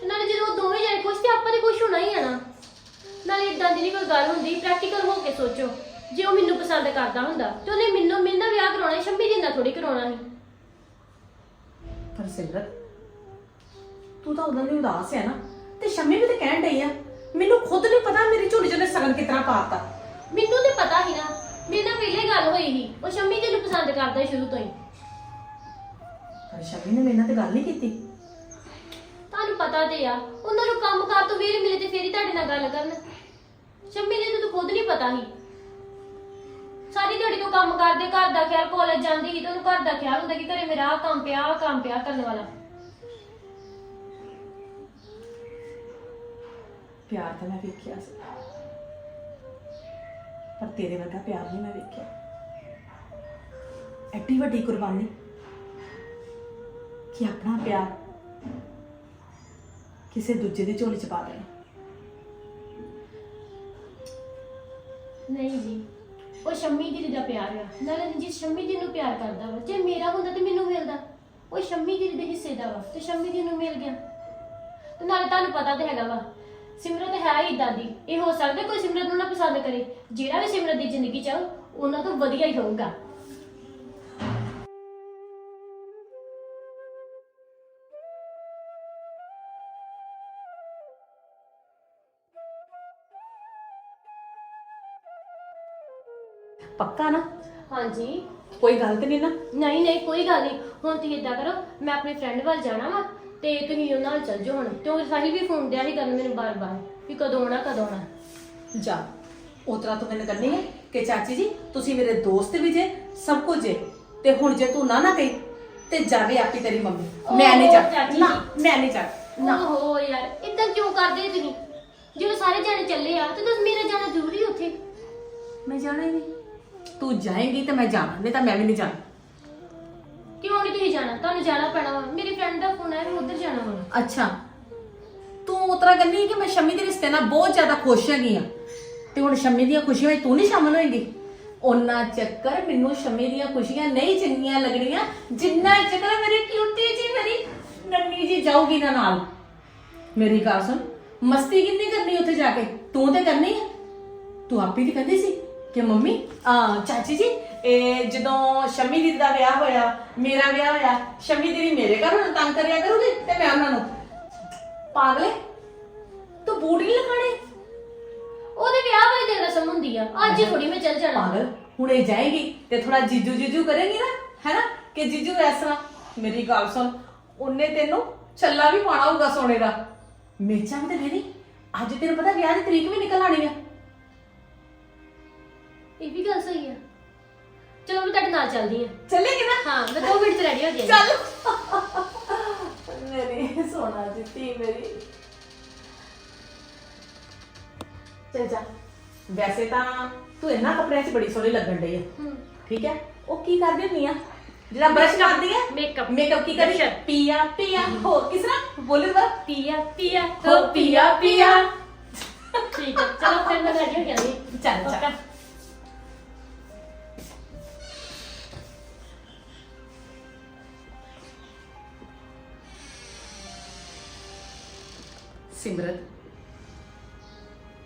ਤੇ ਨਾਲੇ ਜਦੋਂ ਉਹ ਦੋਵੇਂ ਜਣੇ ਖੁਸ਼ ਤੇ ਆਪਾਂ ਤੇ ਖੁਸ਼ ਹੋਣਾ ਹੀ ਆ ਨਾ। ਨਾਲੇ ਇਦਾਂ ਦੀ ਨਹੀਂ ਕੋਈ ਗੱਲ ਹੁੰਦੀ ਪ੍ਰੈਕਟੀਕਲ ਹੋ ਕੇ ਸੋਚੋ। ਜੇ ਉਹ ਮੈਨੂੰ ਪਸੰਦ ਕਰਦਾ ਹੁੰਦਾ ਤੇ ਉਹਨੇ ਮੈਨੂੰ ਮੇਰੇ ਨਾਲ ਵਿਆਹ ਕਰਾਉਣਾ ਸੀ, ਸ਼ੰਮੀ ਜੀ ਨਾਲ ਥੋੜੀ ਕਰਾਉਣਾ ਸੀ। ਪਰ ਸਿਮਰਤ ਤੂੰ ਤਾਂ ਉਦੋਂ ਦੀ ਉਦਾਸ ਹੈ ਨਾ ਤੇ ਸ਼ਮੀ ਵੀ ਤੇ ਕਹਿਣ ਡਈ ਆ ਮੈਨੂੰ ਖੁਦ ਨਹੀਂ ਪਤਾ ਮੇਰੀ ਝੋਲੀ ਚ ਸਗਨ ਕਿਤਨਾ ਪਾਤਾ। ਮੈਨੂੰ ਤੇ ਪਤਾ ਸੀ ਨਾ ਮੇਰੇ ਨਾਲ ਪਹਿਲੇ ਗੱਲ ਹੋਈ ਸੀ ਉਹ ਸ਼ੰਮੀ ਜੀ ਨੂੰ ਪਸੰਦ ਕਰਦਾ ਸੀ ਸ਼ੁਰੂ ਤੋਂ ਹੀ। ਪਰ ਸ਼ਮੀ ਨੇ ਮੇਰੇ ਨਾਲ ਤੇ ਗੱਲ ਨਹੀਂ ਕੀਤੀ। ਤੁਹਾਨੂੰ ਪਤਾ ਤੇ ਆ ਉਹਨਾਂ ਨੂੰ ਕੰਮ ਕਾਰ ਤੋਂ ਵੇਰ ਮਿਲੇ ਤੇ ਫੇਰ ਹੀ ਤੁਹਾਡੇ ਨਾਲ ਗੱਲ ਕਰਨ। ਸ਼ੰਮੀ ਨੇ ਤਾਂ ਖੁਦ ਨਹੀਂ ਪਤਾ ਸੀ। ਸਾਰੀ ਦਿਹਾੜੀ ਤੋਂ ਕੰਮ ਕਰਦੇ ਘਰ ਦਾ ਖਿਆਲ ਕਾਲਜ ਜਾਂਦੀ ਸੀ ਤੇ ਉਹਨੂੰ ਘਰ ਦਾ ਖਿਆਲ ਹੁੰਦਾ ਕਿ ਘਰੇ ਮੇਰਾ ਆਹ ਕੰਮ ਪਿਆ ਆਹ ਕੰਮ ਪਿਆ ਕਰਨ ਵਾਲਾ। ਪਿਆਰ ਤਾਂ ਮੈਂ ਵੇਖਿਆ ਸੀ। ਪਰ ਤੇਰੇ ਵਰਗਾ ਪਿਆਰ ਨਹੀਂ ਮੈਂ ਵੇਖਿਆ। ਐਡੀ ਵੱਡੀ ਕੁਰਬਾਨੀ। ਕਿ ਆਪਣਾ ਪਿਆਰ ਕਿਸੇ ਦੂਜੇ ਦੀ ਝੋਲੀ ਚ ਪਾ ਦੇਣਾ। ਨਹੀਂ ਜੀ। ਉਹ ਸ਼ੰਮੀ ਜੀ ਦਾ ਪਿਆਰ ਆ। ਨਾਲੇ ਜੀ ਸ਼ੰਮੀ ਜੀ ਨੂੰ ਪਿਆਰ ਕਰਦਾ ਵਾ। ਜੇ ਮੇਰਾ ਹੁੰਦਾ ਤੇ ਮੈਨੂੰ ਮਿਲਦਾ ਉਹ ਸ਼ੰਮੀ ਜੀ ਦੇ ਹਿੱਸੇ ਦਾ ਵਾ। ਤੇ ਸ਼ੰਮੀ ਜੀ ਨੂੰ ਮਿਲ ਗਿਆ। ਤੇ ਨਾਲੇ ਤੁਹਾਨੂੰ ਪਤਾ ਤੇ ਹੈਗਾ ਵਾ ਸਿਮਰਤ ਹੈ ਹੀ ਦਾਦੀ ਇਹ ਹੋ ਸਕਦਾ ਕੋਈ ਸਿਮਰਤ ਨੂੰ ਨਾ ਪਸੰਦ ਕਰੇ। ਜਿਹੜਾ ਵੀ ਸਿਮਰਤ ਦੀ ਜ਼ਿੰਦਗੀ ਚ ਆਊ, ਉਹਨਾਂ ਤੋਂ ਵਧੀਆ ਹੀ ਹੋਊਗਾ। ਪੱਕਾ ਨਾ? ਹਾਂਜੀ। ਕੋਈ ਗੱਲ ਤੇ ਨਹੀਂ ਨਾ? ਨਹੀਂ ਨਹੀਂ ਕੋਈ ਗੱਲ ਨਹੀਂ। ਹੁਣ ਤੁਸੀਂ ਇਦਾਂ ਕਰੋ ਮੈਂ ਆਪਣੇ ਫਰੈਂਡ ਵੱਲ ਜਾਣਾ ਵਾ ਤੇ ਤੁਸੀਂ ਉਹਨਾਂ ਨਾਲ ਚੱਲ ਜਾਓ ਹੁਣ। ਤੇ ਉਹ ਸਾਹਿਲ ਵੀ ਫੋਨ ਦਿਆ ਹੀ ਕਰਨ ਮੈਨੂੰ ਬਾਰ-ਬਾਰ ਵੀ ਕਦੋਂ ਆਉਣਾ ਕਦੋਂ ਆਉਣਾ। ਜਾ ਉਤਰਾ ਤੂੰ ਮੈਨੂੰ ਕਰਨੀ ਹੈ ਕਿ ਚਾਚੀ ਜੀ ਤੁਸੀਂ ਮੇਰੇ ਦੋਸਤ ਵੀ ਜੇ ਸਭ ਕੁਝ ਜੇ ਤੇ ਹੁਣ ਜੇ ਤੂੰ ਨਾ ਨਾ ਕਹੀ ਤੇ ਜਾਵੇ ਆਪੀ ਤੇਰੀ ਮੰਮੀ। ਮੈਂ ਨਹੀਂ ਓਹ, ਜਾ ਚਾਚੀ ਨਾ। ਮੈਂ ਨਹੀਂ ਜਾ ਨਾ। ਓਹੋ ਯਾਰ ਇਦਾਂ ਕਿਉਂ ਕਰਦੇ ਤੁਸੀਂ? ਜਦੋਂ ਸਾਰੇ ਜਾਣੇ ਚੱਲੇ ਆ ਤੇ ਤੁਸੀਂ ਮੇਰਾ ਜਾਣਾ ਜ਼ਰੂਰੀ ਉੱਥੇ। ਮੈਂ ਜਾਣਾ ਹੀ ਨਹੀਂ। ਤੂੰ ਜਾਏਂਗੀ ਤੇ ਮੈਂ ਜਾਣਾ ਨਹੀਂ ਤਾਂ ਮੈਂ ਵੀ ਨਹੀਂ ਜਾਣਾ। ਕਿਉਂ ਨਹੀਂ ਤੁਸੀਂ ਜਾਣਾ? ਤੁਹਾਨੂੰ ਜਾਣਾ ਪੈਣਾ ਵਾ। ਮੇਰੀ ਫਰੈਂਡ ਦਾ ਫੋਨ ਆਇਆ ਮੈਂ ਉੱਧਰ ਜਾਣਾ ਵਾ ਅੱਛਾ। ਤੂੰ ਉਤਰਾ ਕਰਨੀ ਕਿ ਮੈਂ ਸ਼ਮੀ ਦੇ ਰਿਸ਼ਤੇ ਨਾਲ ਬਹੁਤ ਜ਼ਿਆਦਾ ਖੁਸ਼ ਹੈਗੀ ਆ? ਤੇ ਹੁਣ ਸ਼ਮੀ ਦੀਆਂ ਖੁਸ਼ੀਆਂ ਵਿੱਚ ਤੂੰ ਨਹੀਂ ਸ਼ਾਮਲ ਹੋਏਗੀ? ਉਹਨਾਂ ਚੱਕਰ ਮੈਨੂੰ ਸ਼ਮੀ ਦੀਆਂ ਖੁਸ਼ੀਆਂ ਨਹੀਂ ਚੰਗੀਆਂ ਲੱਗਣੀਆਂ ਜਿੰਨਾ ਚੱਕਰ ਮੇਰੀ ਕਿਊਟੀ ਜੀ ਮੇਰੀ ਨੰਨੀ ਜੀ ਜਾਊਗੀ ਨਾ ਨਾਲ। ਮੇਰੀ ਗੱਲ ਸੁਣ ਮਸਤੀ ਕਿੰਨੀ ਕਰਨੀ ਉੱਥੇ ਜਾ ਕੇ? ਤੂੰ ਤੇ ਕਰਨੀ ਹੈ ਤੂੰ ਆਪੀ ਦੀ ਕਹਿੰਦੀ ਸੀ? ਕਿ ਮੰਮੀ ਆ ਚਾਚੀ ਜੀ ਇਹ ਜਦੋਂ ਸ਼ਮੀ ਦੀਦੀ ਦਾ ਵਿਆਹ ਹੋਇਆ ਮੇਰਾ ਵਿਆਹ ਹੋਇਆ ਸ਼ਮੀ ਦੀਦੀ ਮੇਰੇ ਘਰ ਹੁਣ ਤੰਗ ਕਰਿਆ ਕਰੂਗੀ ਤੇ ਮੈਂ ਉਹਨਾਂ ਨੂੰ ਪਾਗਲੇ ਤੂੰ ਬੂਟ ਨਹੀਂ ਲਗਾਣੇ ਉਹਦੇ ਵਿਆਹ ਵਾਲੇ ਦਿਨ ਰਸਮ ਹੁੰਦੀ ਆ। ਅੱਜ ਹੀ ਥੋੜੀ ਮੈਂ ਚੱਲ ਜਾਣਾ। ਪਾਗਲ ਹੁਣੇ ਜਾਏਗੀ ਤੇ ਥੋੜਾ ਜੀਜੂ ਜੀਜੂ ਕਰੇਗੀ ਨਾ ਹੈਨਾ? ਕਿ ਜੀਜੂ ਤਰ੍ਹਾਂ ਮੇਰੀ ਗੱਲ ਸੁਣ ਉਹਨੇ ਤੈਨੂੰ ਛੱਲਾ ਵੀ ਪਾਣਾ ਹੋਊਗਾ ਸੋਨੇ ਦਾ। ਮੇਚਾ ਵੀ ਤੇ ਲੈਣੀ। ਅੱਜ ਤੈਨੂੰ ਪਤਾ ਵਿਆਹ ਦੀ ਤਰੀਕ ਵੀ ਨਿਕਲ ਆਣੀ ਆ। ਇਹ ਵੀ ਗੱਲ ਸਹੀ ਆ। ਚਲੋ ਮੈਂ ਤੁਹਾਡੇ ਨਾਲ ਚੱਲਦੀ ਆ ਚੱਲੇਗੀ ਨਾ? ਹਾਂ ਮੈਂ 2 ਮਿੰਟ ਚ ਰੈਡੀ ਹੋ ਜਾਵਾਂਗੀ ਚੱਲ। ਮੇਰੀ ਸੋਨਾ ਜਿੱਤੀ ਮੇਰੀ। ਚੱਲ ਜਾ। ਵੈਸੇ ਤਾਂ ਤੂੰ ਇਹਨਾਂ ਕੱਪੜਿਆਂ 'ਚ ਬੜੀ ਸੋਹਣੀ ਲੱਗਣ ਡਈ ਆ। ਠੀਕ ਹੈ? ਉਹ ਕੀ ਕਰਦੀ ਹੁੰਦੀ ਆ? ਜਿਹੜਾ ਬ੍ਰਸ਼ ਕਰਦੀ ਆ? Makeup. ਮੇਕਅਪ ਕੀ ਕਰਦੀ Brush. ਪੀਆ ਪੀਆ। ਹੋ। ਕਿਸ ਤਰ੍ਹਾਂ? ਬੋਲੇ ਬਰ ਪੀਆ ਪੀਆ। ਹੋ ਪੀਆ ਪੀਆ। ਠੀਕ ਹੈ ਚਲੋ ਫਿਰ ਮੈਂ ਰੈਡੀ ਹੋ ਜਾਂਦੀ ਚੱਲ, ਚੱਲ। ਸਿਮਰਤ,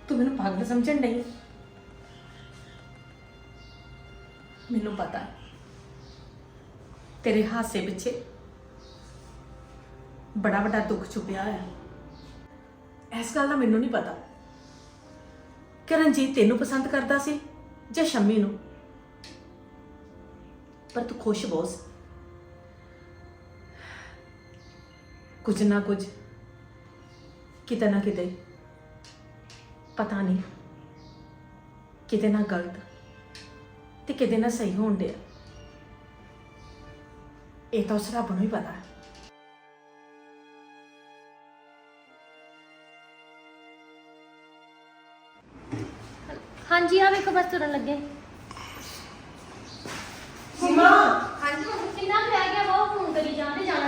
ਤੂੰ ਮੈਨੂੰ ਪਾਗਲ ਸਮਝਣ ਨਹੀਂ ਮੈਨੂੰ ਪਤਾ ਹੈ। ਤੇਰੇ ਹਾਸੇ ਪਿੱਛੇ ਬੜਾ ਵੱਡਾ ਦੁੱਖ ਛੁਪਿਆ ਹੋਇਆ ਇਸ ਗੱਲ ਦਾ ਮੈਨੂੰ ਨਹੀਂ ਪਤਾ ਕਿ ਰਣਜੀਤ ਤੈਨੂੰ ਪਸੰਦ ਕਰਦਾ ਸੀ ਜਾਂ ਸ਼ੰਮੀ ਨੂੰ ਪਰ ਤੂੰ ਖੁਸ਼ ਬਹੁਤ ਸੀ। ਕੁਝ ਨਾ ਕੁਝ ਕਿਤੇ ਨਾ ਕਿਤੇ। ਪਤਾ ਨਹੀਂ ਕਿਤੇ ਨਾ ਗਲਤ ਤੇ ਕਿਤੇ ਨਾ ਸਹੀ ਹੋਣ ਡਿਆ। ਇਹ ਤਾਂ ਉਸ ਰੱਬ ਨੂੰ ਹੀ ਪਤਾ। ਹੈ ਹਾਂਜੀ ਆ ਵੇਖੋ ਬਸ ਤੁਰਨ ਲੱਗੇ। ਸੀਮਾ! ਹਾਂਜੀ ਕਿੰਨਾ ਰਹਿ ਗਿਆ ਬਹੁਤ ਫੋਨ ਕਰੀ ਜਾਂਦੇ ਜਾਣਾ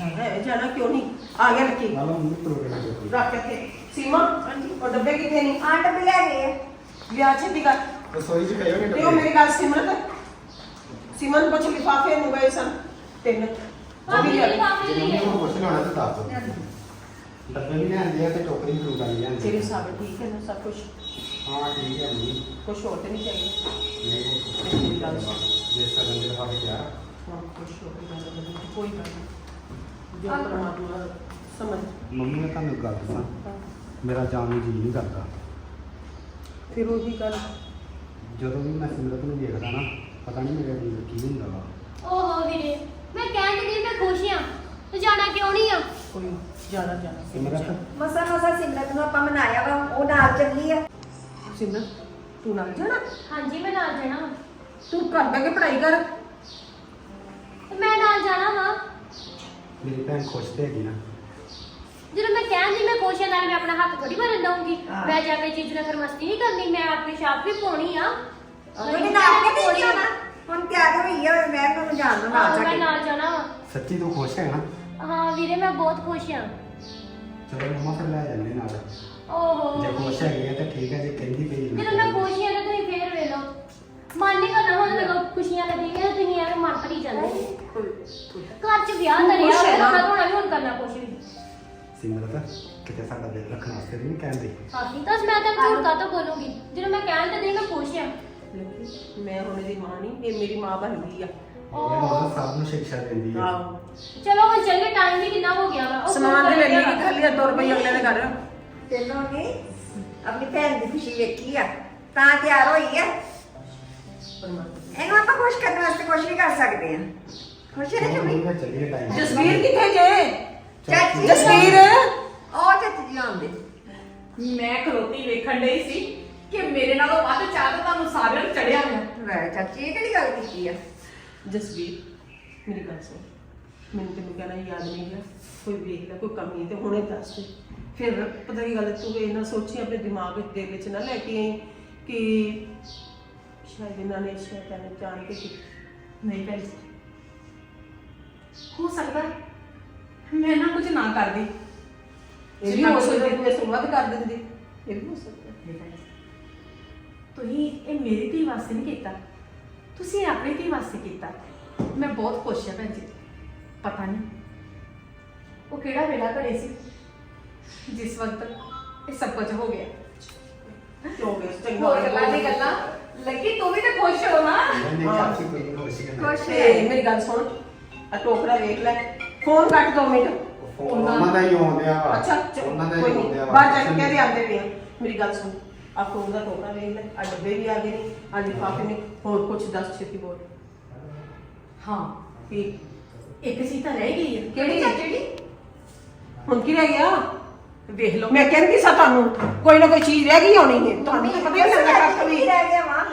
ਆ ਜਾਣਾ ਕਿਉਂ ਨਹੀਂ? ਆ ਗਿਆ ਰੱਖੀ ਨਾਲ ਮੰਮੀ ਪ੍ਰੋਗਰਾਮ ਦੇ ਰੱਖ ਕੇ ਸੀਮਾ ਉਹ ਡੱਬੇ ਕਿੱਥੇ ਨਹੀਂ ਆਂਟ ਵੀ ਲੈ ਗਏ ਵਿਆਹ ਛੇਤੀ ਕਰ ਰਸੋਈ 'ਚ ਪਏ ਹੋਣੇ ਤੇ ਉਹ ਮੇਰੀ ਗੱਲ ਸਿਮਰਤ ਸਿਮਰਨ ਪੁੱਛ ਲਿਫਾਫੇ ਨੂੰ ਗਏ ਸਨ। ਤਿੰਨ ਉਹ ਭਾਬੀ ਵੀ ਜੀ ਲਿਆ ਕਾਫੀ ਜੇ ਲਈ ਮੰਮੀ ਨੂੰ ਕੁਛ ਲਿਆਉਣਾ ਤਾਂ ਦੱਸ ਦਿਓ। ਡੱਬੇ ਵੀ ਲਿਆਂਦੇ ਆ ਤੇ ਟੋਕਰੀ ਵੀ ਵਾਲੀ ਲਿਆਂਦੀ ਤੇਰੇ ਹਿਸਾਬ ਠੀਕ ਹੈ ਨਾ ਸਭ ਕੁਝ ਹਾਂ ਠੀਕ ਹੈ ਮੰਮੀ। ਕੁਝ ਹੋਰ ਤੇ ਨਹੀਂ ਚਾਹੀਦਾ? ਨਹੀਂ ਮੇਰੀ ਗੱਲ। ਜੇ ਸਗਨ ਦੇ ਲਿਫਾਫੇ ਤਿਆਰ ਆ। ਹਾਂ ਕੁਝ ਹੋਰ ਤੇ ਗੱਲ ਨਹੀਂ। ਕੋਈ ਗੱਲ ਨਹੀਂ। ਜੋ ਪਰਮਾਤਮਾ ਸਮਝ। ਮੰਮੀ ਨੇ ਤੁਹਾਨੂੰ ਇੱਕ ਗੱਲ ਦੱਸਾਂ। ਮੇਰਾ ਜਾਣ ਨੂੰ ਜੀ ਨਹੀਂ ਕਰਦਾ। ਫਿਰ ਉਹੀ ਗੱਲ? ਜਦੋਂ ਵੀ ਮੈਂ ਸਿਮਰਤ ਨੂੰ ਵੇਖਦਾ ਨਾ ਪਤਾ ਨਹੀਂ ਮੇਰੇ ਦਿਲ ਕੀ ਹੁੰਦਾ ਵਾ। ਓਹੋ ਵੀਰੇ ਮੈਂ ਕਹਿਣ ਦੀ ਮੈਂ ਖੁਸ਼ ਆ। ਤੇ ਜਾਣਾ ਕਿਉਂ ਨਹੀਂ ਆ? ਕੋਈ ਜਾਣਾ ਜਾਣਾ। ਸਿਮਰਤ? ਮਸਾ ਮਸਾ ਸਿਮਰਤ ਨੂੰ ਆਪਾਂ ਮਨਾਇਆ ਵਾ ਉਹ ਨਾਲ ਚੱਲੀ ਆ। ਸਿਮਰਨ ਤੂੰ ਨਾਲ ਜਾਣਾ? ਹਾਂਜੀ ਮੈਂ ਨਾਲ ਜਾਣਾ ਵਾ। ਤੂੰ ਘਰ ਬੈ ਕੇ ਪੜ੍ਹਾਈ ਕਰ। ਤੇ ਮੈਂ ਨਾਲ ਜਾਣਾ ਵਾ। ਮੇਰੀ ਭੈਣ ਖੁਸ਼ ਤੇ ਹੈਗੀ ਨਾ। ਜਦੋਂ ਮੈਂ ਕਹਿੰਦੀ ਮੈਂ ਆ ਨਾਲ ਮੈਂ ਆਪਣਾ ਹੱਥ ਥੋੜੀ ਭਰਨ ਦਊਂਗੀ। ਹਾਂ। ਮੈਂ ਜਾ ਕੇ ਚੀਜ਼ ਨਾਲ ਫਿਰ ਮਸਤੀ ਨਹੀਂ ਕਰਨੀ ਮੈਂ ਆਪਣੀ ਛਾਪ ਵੀ ਪਾਉਣੀ ਆ। ਉਹਨੇ ਨਾਲ ਕੇ ਨਹੀਂ ਜਾਣਾ। ਹੁਣ। ਤਿਆਰ ਹੋਈ ਆ ਮੈਂ ਤੁਹਾਨੂੰ ਜਾਣ ਨੂੰ ਨਾਲ ਹਾਂ, ਮੈਂ ਚੱਲੀ ਨਾਲ ਜਾਣਾ ਵਾ। ਸੱਚੀ ਤੂੰ ਖੁਸ਼ ਹੈ ਨਾ? ਹਾਂ ਵੀਰੇ ਮੈਂ ਬਹੁਤ ਖੁਸ਼ ਆ। ਚਲੋ ਮੰਮਾ ਫਿਰ ਲੈ ਜਾਂਦੇ ਨਾਲ। ਓਹੋ। ਜੇ ਖੁਸ਼ ਹੈਗੀ ਆ ਤਾਂ ਠੀਕ ਹੈ ਜੇ ਕਹਿੰਦੀ ਪਈ ਨਾ ਜਦੋਂ ਮੈਂ ਖੁਸ਼ ਆ ਤਾਂ ਤੁਸੀਂ ਫੇਰ ਵੇਖ ਲਓ। ਮਨ ਨਹੀਂ ਕਰਨਾ ਹੁਣ ਮੈਨੂੰ ਖੁਸ਼ੀਆਂ ਲੱਗਦੀਆਂ ਤੁਸੀਂ ਐਵੇਂ ਮਨ ਭਰੀ ਜਾਂਦੇ। ਜੀ। ਘਰ 'ਚ ਵਿਆਹ ਧਰਿਆ ਖੁਸ਼ ਹੈ ਨਾ? ਹੋਇਆ ਹੋਣਾ ਵੀ ਹੁਣ ਕਰਨਾ ਕੁਛ ਵੀ। ਸਿਮਰਤ ਕਿਤੇ ਸਾਡਾ ਦਿਲ ਰੱਖਣ ਵਾਸਤੇ ਨਹੀਂ ਕਹਿੰਦੇ ਤਾਂ ਮੈਂ ਤਾਂ ਝੂਠ ਕਾਹਤੋਂ ਬੋਲੂੰਗੀ? ਜਦੋਂ ਮੈਂ ਕਹਿਣ ਤੇ ਨਹੀਂ ਮੈਂ ਖੁਸ਼ ਆ। ਲੇਕਿਨ ਮੈਂ ਹੁਣ ਇਹਦੀ ਮਾਂ ਨਹੀਂ ਇਹ ਮੇਰੀ ਮਾਂ ਬਣ ਗਈ ਆ ਇਹ ਉਹਨਾਂ ਸਭ ਨੂੰ ਸਿੱਖਿਆ ਦਿੰਦੀ ਹੈ ਆਹੋ। ਚਲੋ ਹੁਣ ਚੱਲੇ ਟਾਈਮ ਵੀ ਕਿੰਨਾ ਹੋ ਗਿਆ ਵਾ। ਉਹ ਸਮਾਨ ਤੇ ਲੈ ਲਈ ਖਾਲੀ ਆ 2 ਰੁਪਏ ਅਗਲੇ ਦੇ ਘਰ ਤੈਨੂੰ ਨੇ ਆਪਣੀ ਭੈਣ ਦੀ ਖੁਸ਼ੀ ਵੇਖੀ ਆ ਤਾਂ ਤਿਆਰ ਹੋਈ ਆ। ਇਹਨੂੰ ਆਪਾਂ ਖੁਸ਼ ਕਰਨ ਵਾਸਤੇ ਕੁਝ ਵੀ ਕਰ ਸਕਦੇ ਆ। ਖੁਸ਼ ਹੈ ਨਾ ਚਲੋ ਚੁੰਮੀ ਮੰਮੀ ਫਿਰ ਚੱਲੀਏ ਟਾਈਮ ਜਸਵੀਰ ਕਿੱਥੇ ਜੇ? ਚਾਚੀ। ਜਸਵੀਰ? ਉਹ ਚਾਚੀ ਜੀ ਆਉਂਦੇ। ਮੈਂ ਖਲੋਤੀ ਵੇਖਣ ਡਈ ਸੀ ਕਿ ਮੇਰੇ ਨਾਲੋਂ ਵੱਧ ਚਾਹ ਤਾਂ ਤੁਹਾਨੂੰ ਸਾਰਿਆਂ ਨੂੰ ਚੜਿਆ ਹੋਇਆ। ਲੈ ਚਾਚੀ ਇਹ ਕਿਹੜੀ ਗੱਲ ਕੀਤੀ ਆ? ਜਸਵੀਰ ਮੇਰੀ ਗੱਲ ਸੁਣ। ਮੈਨੂੰ ਤੈਨੂੰ ਕਹਿਣਾ ਯਾਦ ਨਹੀਂ ਗਿਆ। ਕੋਈ ਵੇਖ ਲੈ ਕੋਈ ਕਮੀ ਹੈ ਤੇ ਹੁਣੇ ਦੱਸ ਦੇ। ਫਿਰ ਪਤਾ ਕੀ ਗੱਲ ਤੂੰ ਇਹ ਨਾ ਸੋਚੀ ਆਪਣੇ ਦਿਮਾਗ ਵਿੱਚ ਦੇ ਵਿੱਚ ਨਾ ਲੈ ਕੇ ਆਈ ਕਿ ਸ਼ਾਇਦ ਇਹਨਾਂ ਨੇ ਜਾਣ ਕੇ ਕੀਤੀ। ਨਹੀਂ ਭੈਣ ਜੀ ਹੋ ਸਕਦਾ ਹੈ। ਮੈਂ ਨਾ ਕੁਝ ਨਾ ਕਰਦੀ। ਇਹ ਵੀ ਹੋ ਸਕਦਾ ਤੂੰ ਇਸ ਨੂੰ ਵੱਧ ਕਰ ਦਿੰਦੀ। ਇਹ ਵੀ ਹੋ ਸਕਦਾ। ਤੁਸੀਂ ਇਹ ਮੇਰੀ ਧੀ ਵਾਸਤੇ ਨਹੀਂ ਕੀਤਾ। ਤੁਸੀਂ ਆਪਣੀ ਧੀ ਵਾਸਤੇ ਕੀਤਾ। ਮੈਂ ਬਹੁਤ ਖੁਸ਼ ਹਾਂ ਭੈਣ ਜੀ। ਪਤਾ ਨਹੀਂ ਉਹ ਕਿਹੜਾ ਵੇਲਾ ਘੜੇ ਸੀ। ਜਿਸ ਵਕਤ ਇਹ ਸਭ ਕੁਝ ਹੋ ਗਿਆ। ਕਿਉਂ ਬੇਸ ਚੰਗਾ ਹੋਰ ਗੱਲਾਂ ਦੀ ਗੱਲਾਂ। ਲੱਗੀ ਤੂੰ ਵੀ ਤੇ ਖੁਸ਼ ਹੋ ਨਾ ਨਹੀਂ ਨਹੀਂ ਚਾਚੀ ਕੋਈ ਨਹੀਂ ਖੁਸ਼ ਕਰਨਾ ਖੁਸ਼ ਤੇ ਮੇਰੀ ਗੱਲ ਸੁਣ। ਆ ਟੋਕਰਾ ਵੇਖ ਲੈ। ਫੋਨ ਕੱਟ ਦੋ ਮਿੰਟ। ਉਹਨਾਂ ਦਾ ਹੀ ਆਉਂਦਿਆ ਵਾ ਅੱਛਾ ਚ- ਉਹਨਾਂ ਦਾ ਕੋਈ ਹੀ ਨਹੀਂ ਆਉਂਦਿਆ ਵਾ ਬਾਹਰ ਜਾ ਕੇ ਦੇ ਆਂਦੇ ਪਏ ਆ। ਮੇਰੀ ਗੱਲ ਸੁਣ। ਆ ਫੋਨ ਦਾ ਟੋਕਰਾ ਵੇਖ ਲੈ। ਆ ਡੱਬੇ ਵੀ ਆ ਗਏ ਨੇ ਆ ਲਿਫਾਫੇ ਨੇ। ਹੋਰ ਕੁਝ ਦੱਸ ਛੇਤੀ ਬੋਲ ਹਾਂ ਕੀ ਇੱਕ ਚੀਜ਼ ਤਾਂ ਰਹਿ ਗਈ ਹੈ ਕਿਹੜੀ? ਕਿਹੜੀ ਹੁਣ ਕੀ ਰਹਿ ਗਿਆ? ਵੇਖ ਲਓ। ਮੈਂ ਕਹਿੰਦੀ ਸਾਂ ਤੁਹਾਨੂੰ ਕੋਈ ਨਾ ਕੋਈ ਚੀਜ਼ ਰਹਿ ਗਈ ਹੋਣੀ ਹੈ। ਤੁਹਾਨੂੰ ਤਾਂ ਪਤਾ ਹੀ ਨਹੀਂ ਲੱਗਦਾ ਕੱਖ ਵੀ। ਰਹਿ ਗਿਆ ਵਾ?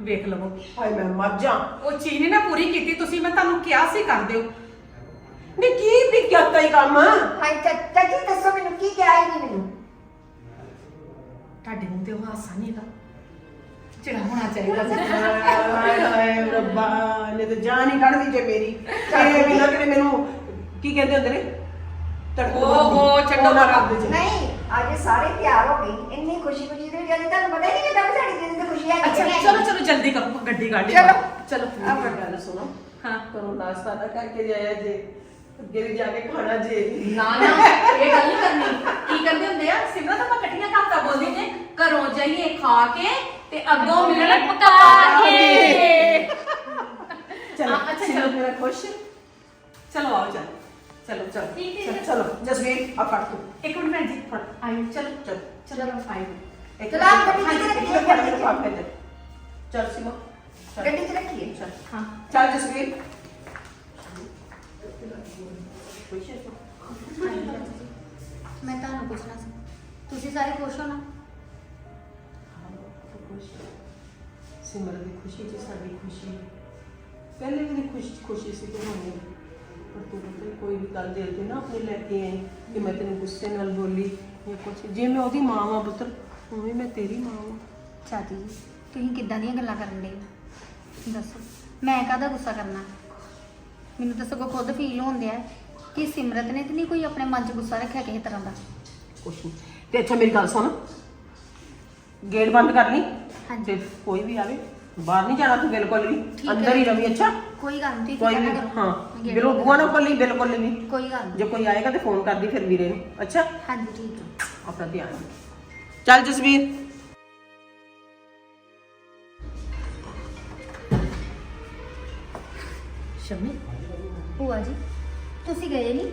ਵੇਖ ਲਵੋ। ਹਾਏ ਮੈਂ ਮਰ ਜਾ। ਉਹ ਚੀਜ਼ ਨਹੀਂ ਨਾ ਪੂਰੀ ਕੀਤੀ ਤੁਸੀਂ ਮੈਂ ਤੁਹਾਨੂੰ ਕਿਹਾ ਸੀ ਕਰ ਦਿਓ। ਨੀ ਕੀ ਵਿਗਿਆਤਾ ਹੀ ਕੰਮ? ਹਾਈ ਚਾਚਾ ਜੀ ਦੱਸੋ ਮੈਨੂੰ ਕੀ ਕਿਹਾ ਹੀ ਨਹੀਂ ਮੈਨੂੰ? ਤੁਹਾਡੇ ਮੂੰਹ ਤੇ ਉਹ ਹਾਸਾ ਨਹੀਂ ਹੈਗਾ? ਜਿਹੜਾ ਹੋਣਾ ਚਾਹੀਦਾ ਸੀ। ਹਾਏ ਹਾਏ ਰੱਬਾ ਨੇ ਤੇ ਜਾਨ ਹੀ ਕੱਢ ਦੀ ਜੇ ਮੇਰੀ। ਇਹ ਵੀ ਨਾ ਕਿਤੇ ਮੈਨੂੰ ਕੀ ਕਹਿੰਦੇ ਹੁੰਦੇ ਨੇ? ਤੜਕੋ ਓਹੋ, ਛੱਡੋ ਨਾ ਪਰਾਂ। ਕਰ ਦੇ ਜੇ। ਨਹੀਂ ਅੱਜ ਸਾਰੇ ਤਿਆਰ ਹੋ ਗਏ ਇੰਨੀ ਖੁਸ਼ੀ ਖੁਸ਼ੀ ਦੇ ਵਿੱਚ ਤੁਹਾਨੂੰ ਪਤਾ ਹੀ ਨਹੀਂ ਕਿਦਾਂ ਸਾਡੀ ਦਿਨ ਤੇ ਖੁਸ਼ੀ ਹੈ ਅੱਛਾ ਚਲੋ ਚਲੋ ਜਲਦੀ ਕਰੋ ਗੱਡੀ ਕੱਢ ਲਈ। ਚਲੋ। ਚਲੋ ਮੇਰੀ ਗੱਲ ਸੁਣੋ। ਹਾਂ। ਕਰੋ ਨਾਸ਼ਤਾ ਨਾ ਕਰਕੇ ਜਾਇਆ ਜੇ ਅੱਗੇ ਵੀ ਜਾ ਕੇ ਖਾਣਾ ਜੇ। ਨਾ ਨਾ ਇਹ ਗੱਲ ਨਹੀਂ ਕਰਨੀ। ਕੀ ਕਰਦੇ ਹੁੰਦੇ ਆ ਸਿਮਰਤ ਆਪਾਂ ਇਕੱਠੀਆਂ ਕਾਕਾ ਬੋਲਦੇ ਨੇ ਘਰੋਂ ਜਾਈਏ ਖਾ ਕੇ ਤੇ ਅੱਗੋਂ ਮਿਲਣ ਪਕਾ ਕੇ। ਚਲੋ ਅੱਛਾ, ਚਲੋ। ਮੇਰਾ ਖੁਸ਼। ਚਲੋ ਆਓ ਚਲ। ਚਲੋ ਚਲੋ ਠੀਕ, ਠੀਕ, ਚਲੋ, ਚਲੋ ਜਸਵੀਰ ਆ ਫੜ ਤੂੰ। ਇੱਕ ਮਿੰਟ ਭੈਣ ਜੀ ਆਇਓ ਚਲੋ ਚਲ ਚਲੋ ਆਇਓ। ਇੱਕ ਚਲੋ ਆਪ ਗੱਡੀ ਚ ਹਾਂਜੀ, ਰੱਖੀਏ, ਇੱਕ ਮਿੰਟ ਚ। ਲਿਫਾਫੇ ਚ। ਚੱਲ ਸੀਮਾ। ਚੱਲ। ਗੱਡੀ 'ਚ ਰੱਖੀਏ ਚੱਲ। ਹਾਂ। ਚੱਲ ਜਸਵੀਰ। ਮੈਂ ਤੁਹਾਨੂੰ ਪੁੱਛਣਾ ਸੀ। ਤੁਸੀਂ ਸਾਰੇ ਖੁਸ਼ ਹੋ ਨਾ? ਸਿਮਰ ਦੀ ਖੁਸ਼ੀ ਚ ਸਾਡੀ ਖੁਸ਼ੀ। ਹੈ। ਪਹਿਲੇ ਵੀ ਖੁਸ਼ੀ ਖੁਸ਼ੀ ਸੀ ਕਿ ਹੋਣੀ ਪਰ ਤੂੰ ਪਤਾ ਕੋਈ ਵੀ ਗੱਲ ਦਿਲ ਤੇ ਨਾ ਆਪਣੇ ਲੈ ਕੇ ਆਈ ਕਿ ਮੈਂ ਤੈਨੂੰ ਗੁੱਸੇ ਨਾਲ ਬੋਲੀ ਜਾਂ ਕੁਛ। ਜੇ ਮੈਂ ਉਹਦੀ ਮਾਂ ਵਾਂ ਪੁੱਤਰ ਉਵੇਂ ਮੈਂ ਤੇਰੀ ਮਾਂ ਵਾਂ। ਚਾਚੀ ਜੀ ਤੁਸੀਂ ਕਿੱਦਾਂ ਦੀਆਂ ਗੱਲਾਂ ਕਰਨ ਦੇ ਦੱਸੋ ਮੈਂ ਕਾਹਦਾ ਗੁੱਸਾ ਕਰਨਾ? ਮੈਨੂੰ ਤਾਂ ਸਗੋਂ ਖੁਦ ਫੀਲ ਹੁੰਦਿਆ ਕਿ ਸਿਮਰਤ ਨੇ ਤੇ ਨਹੀਂ ਕੋਈ ਆਪਣੇ ਮਨ 'ਚ ਗੁੱਸਾ ਰੱਖਿਆ ਕਿਸੇ ਤਰ੍ਹਾਂ ਦਾ। ਕੁਛ ਨਹੀਂ। ਤੇ ਅੱਛਾ ਮੇਰੀ ਗੱਲ ਸੁਣ। ਗੇਟ ਬੰਦ ਕਰ ਲਈ ਹਾਂਜੀ। ਤੇ ਕੋਈ ਵੀ ਆਵੇ ਬਾਹਰ ਨਹੀਂ ਜਾਣਾ ਤੂੰ ਬਿਲਕੁਲ ਵੀ। ਠੀਕ ਹੈ। ਅੰਦਰ ਹੀ ਰਵੀ ਅੱਛਾ? ਕੋਈ ਗੱਲ ਨਹੀਂ ਕੋਈ ਵੀ। ਹਾਂ ਬਿਲਕੁਲ ਬੁਆ ਨਾ ਖੋਲੀ ਬਿਲਕੁਲ ਵੀ। ਕੋਈ ਗੱਲ ਨਹੀਂ। ਜੇ ਕੋਈ ਆਏਗਾ ਤੇ ਫੋਨ ਕਰਦੀ ਫਿਰ ਵੀਰੇ ਨੂੰ। ਅੱਛਾ? ਹਾਂਜੀ ਠੀਕ ਹੈ। ਆਪਣਾ ਧਿਆਨ ਰੱਖ। ਚੱਲ ਜਸਵੀਰ। ਸ਼ਮੀ ਭੂਆ ਜੀ ਤੁਸੀਂ ਗਏ ਨਹੀਂ?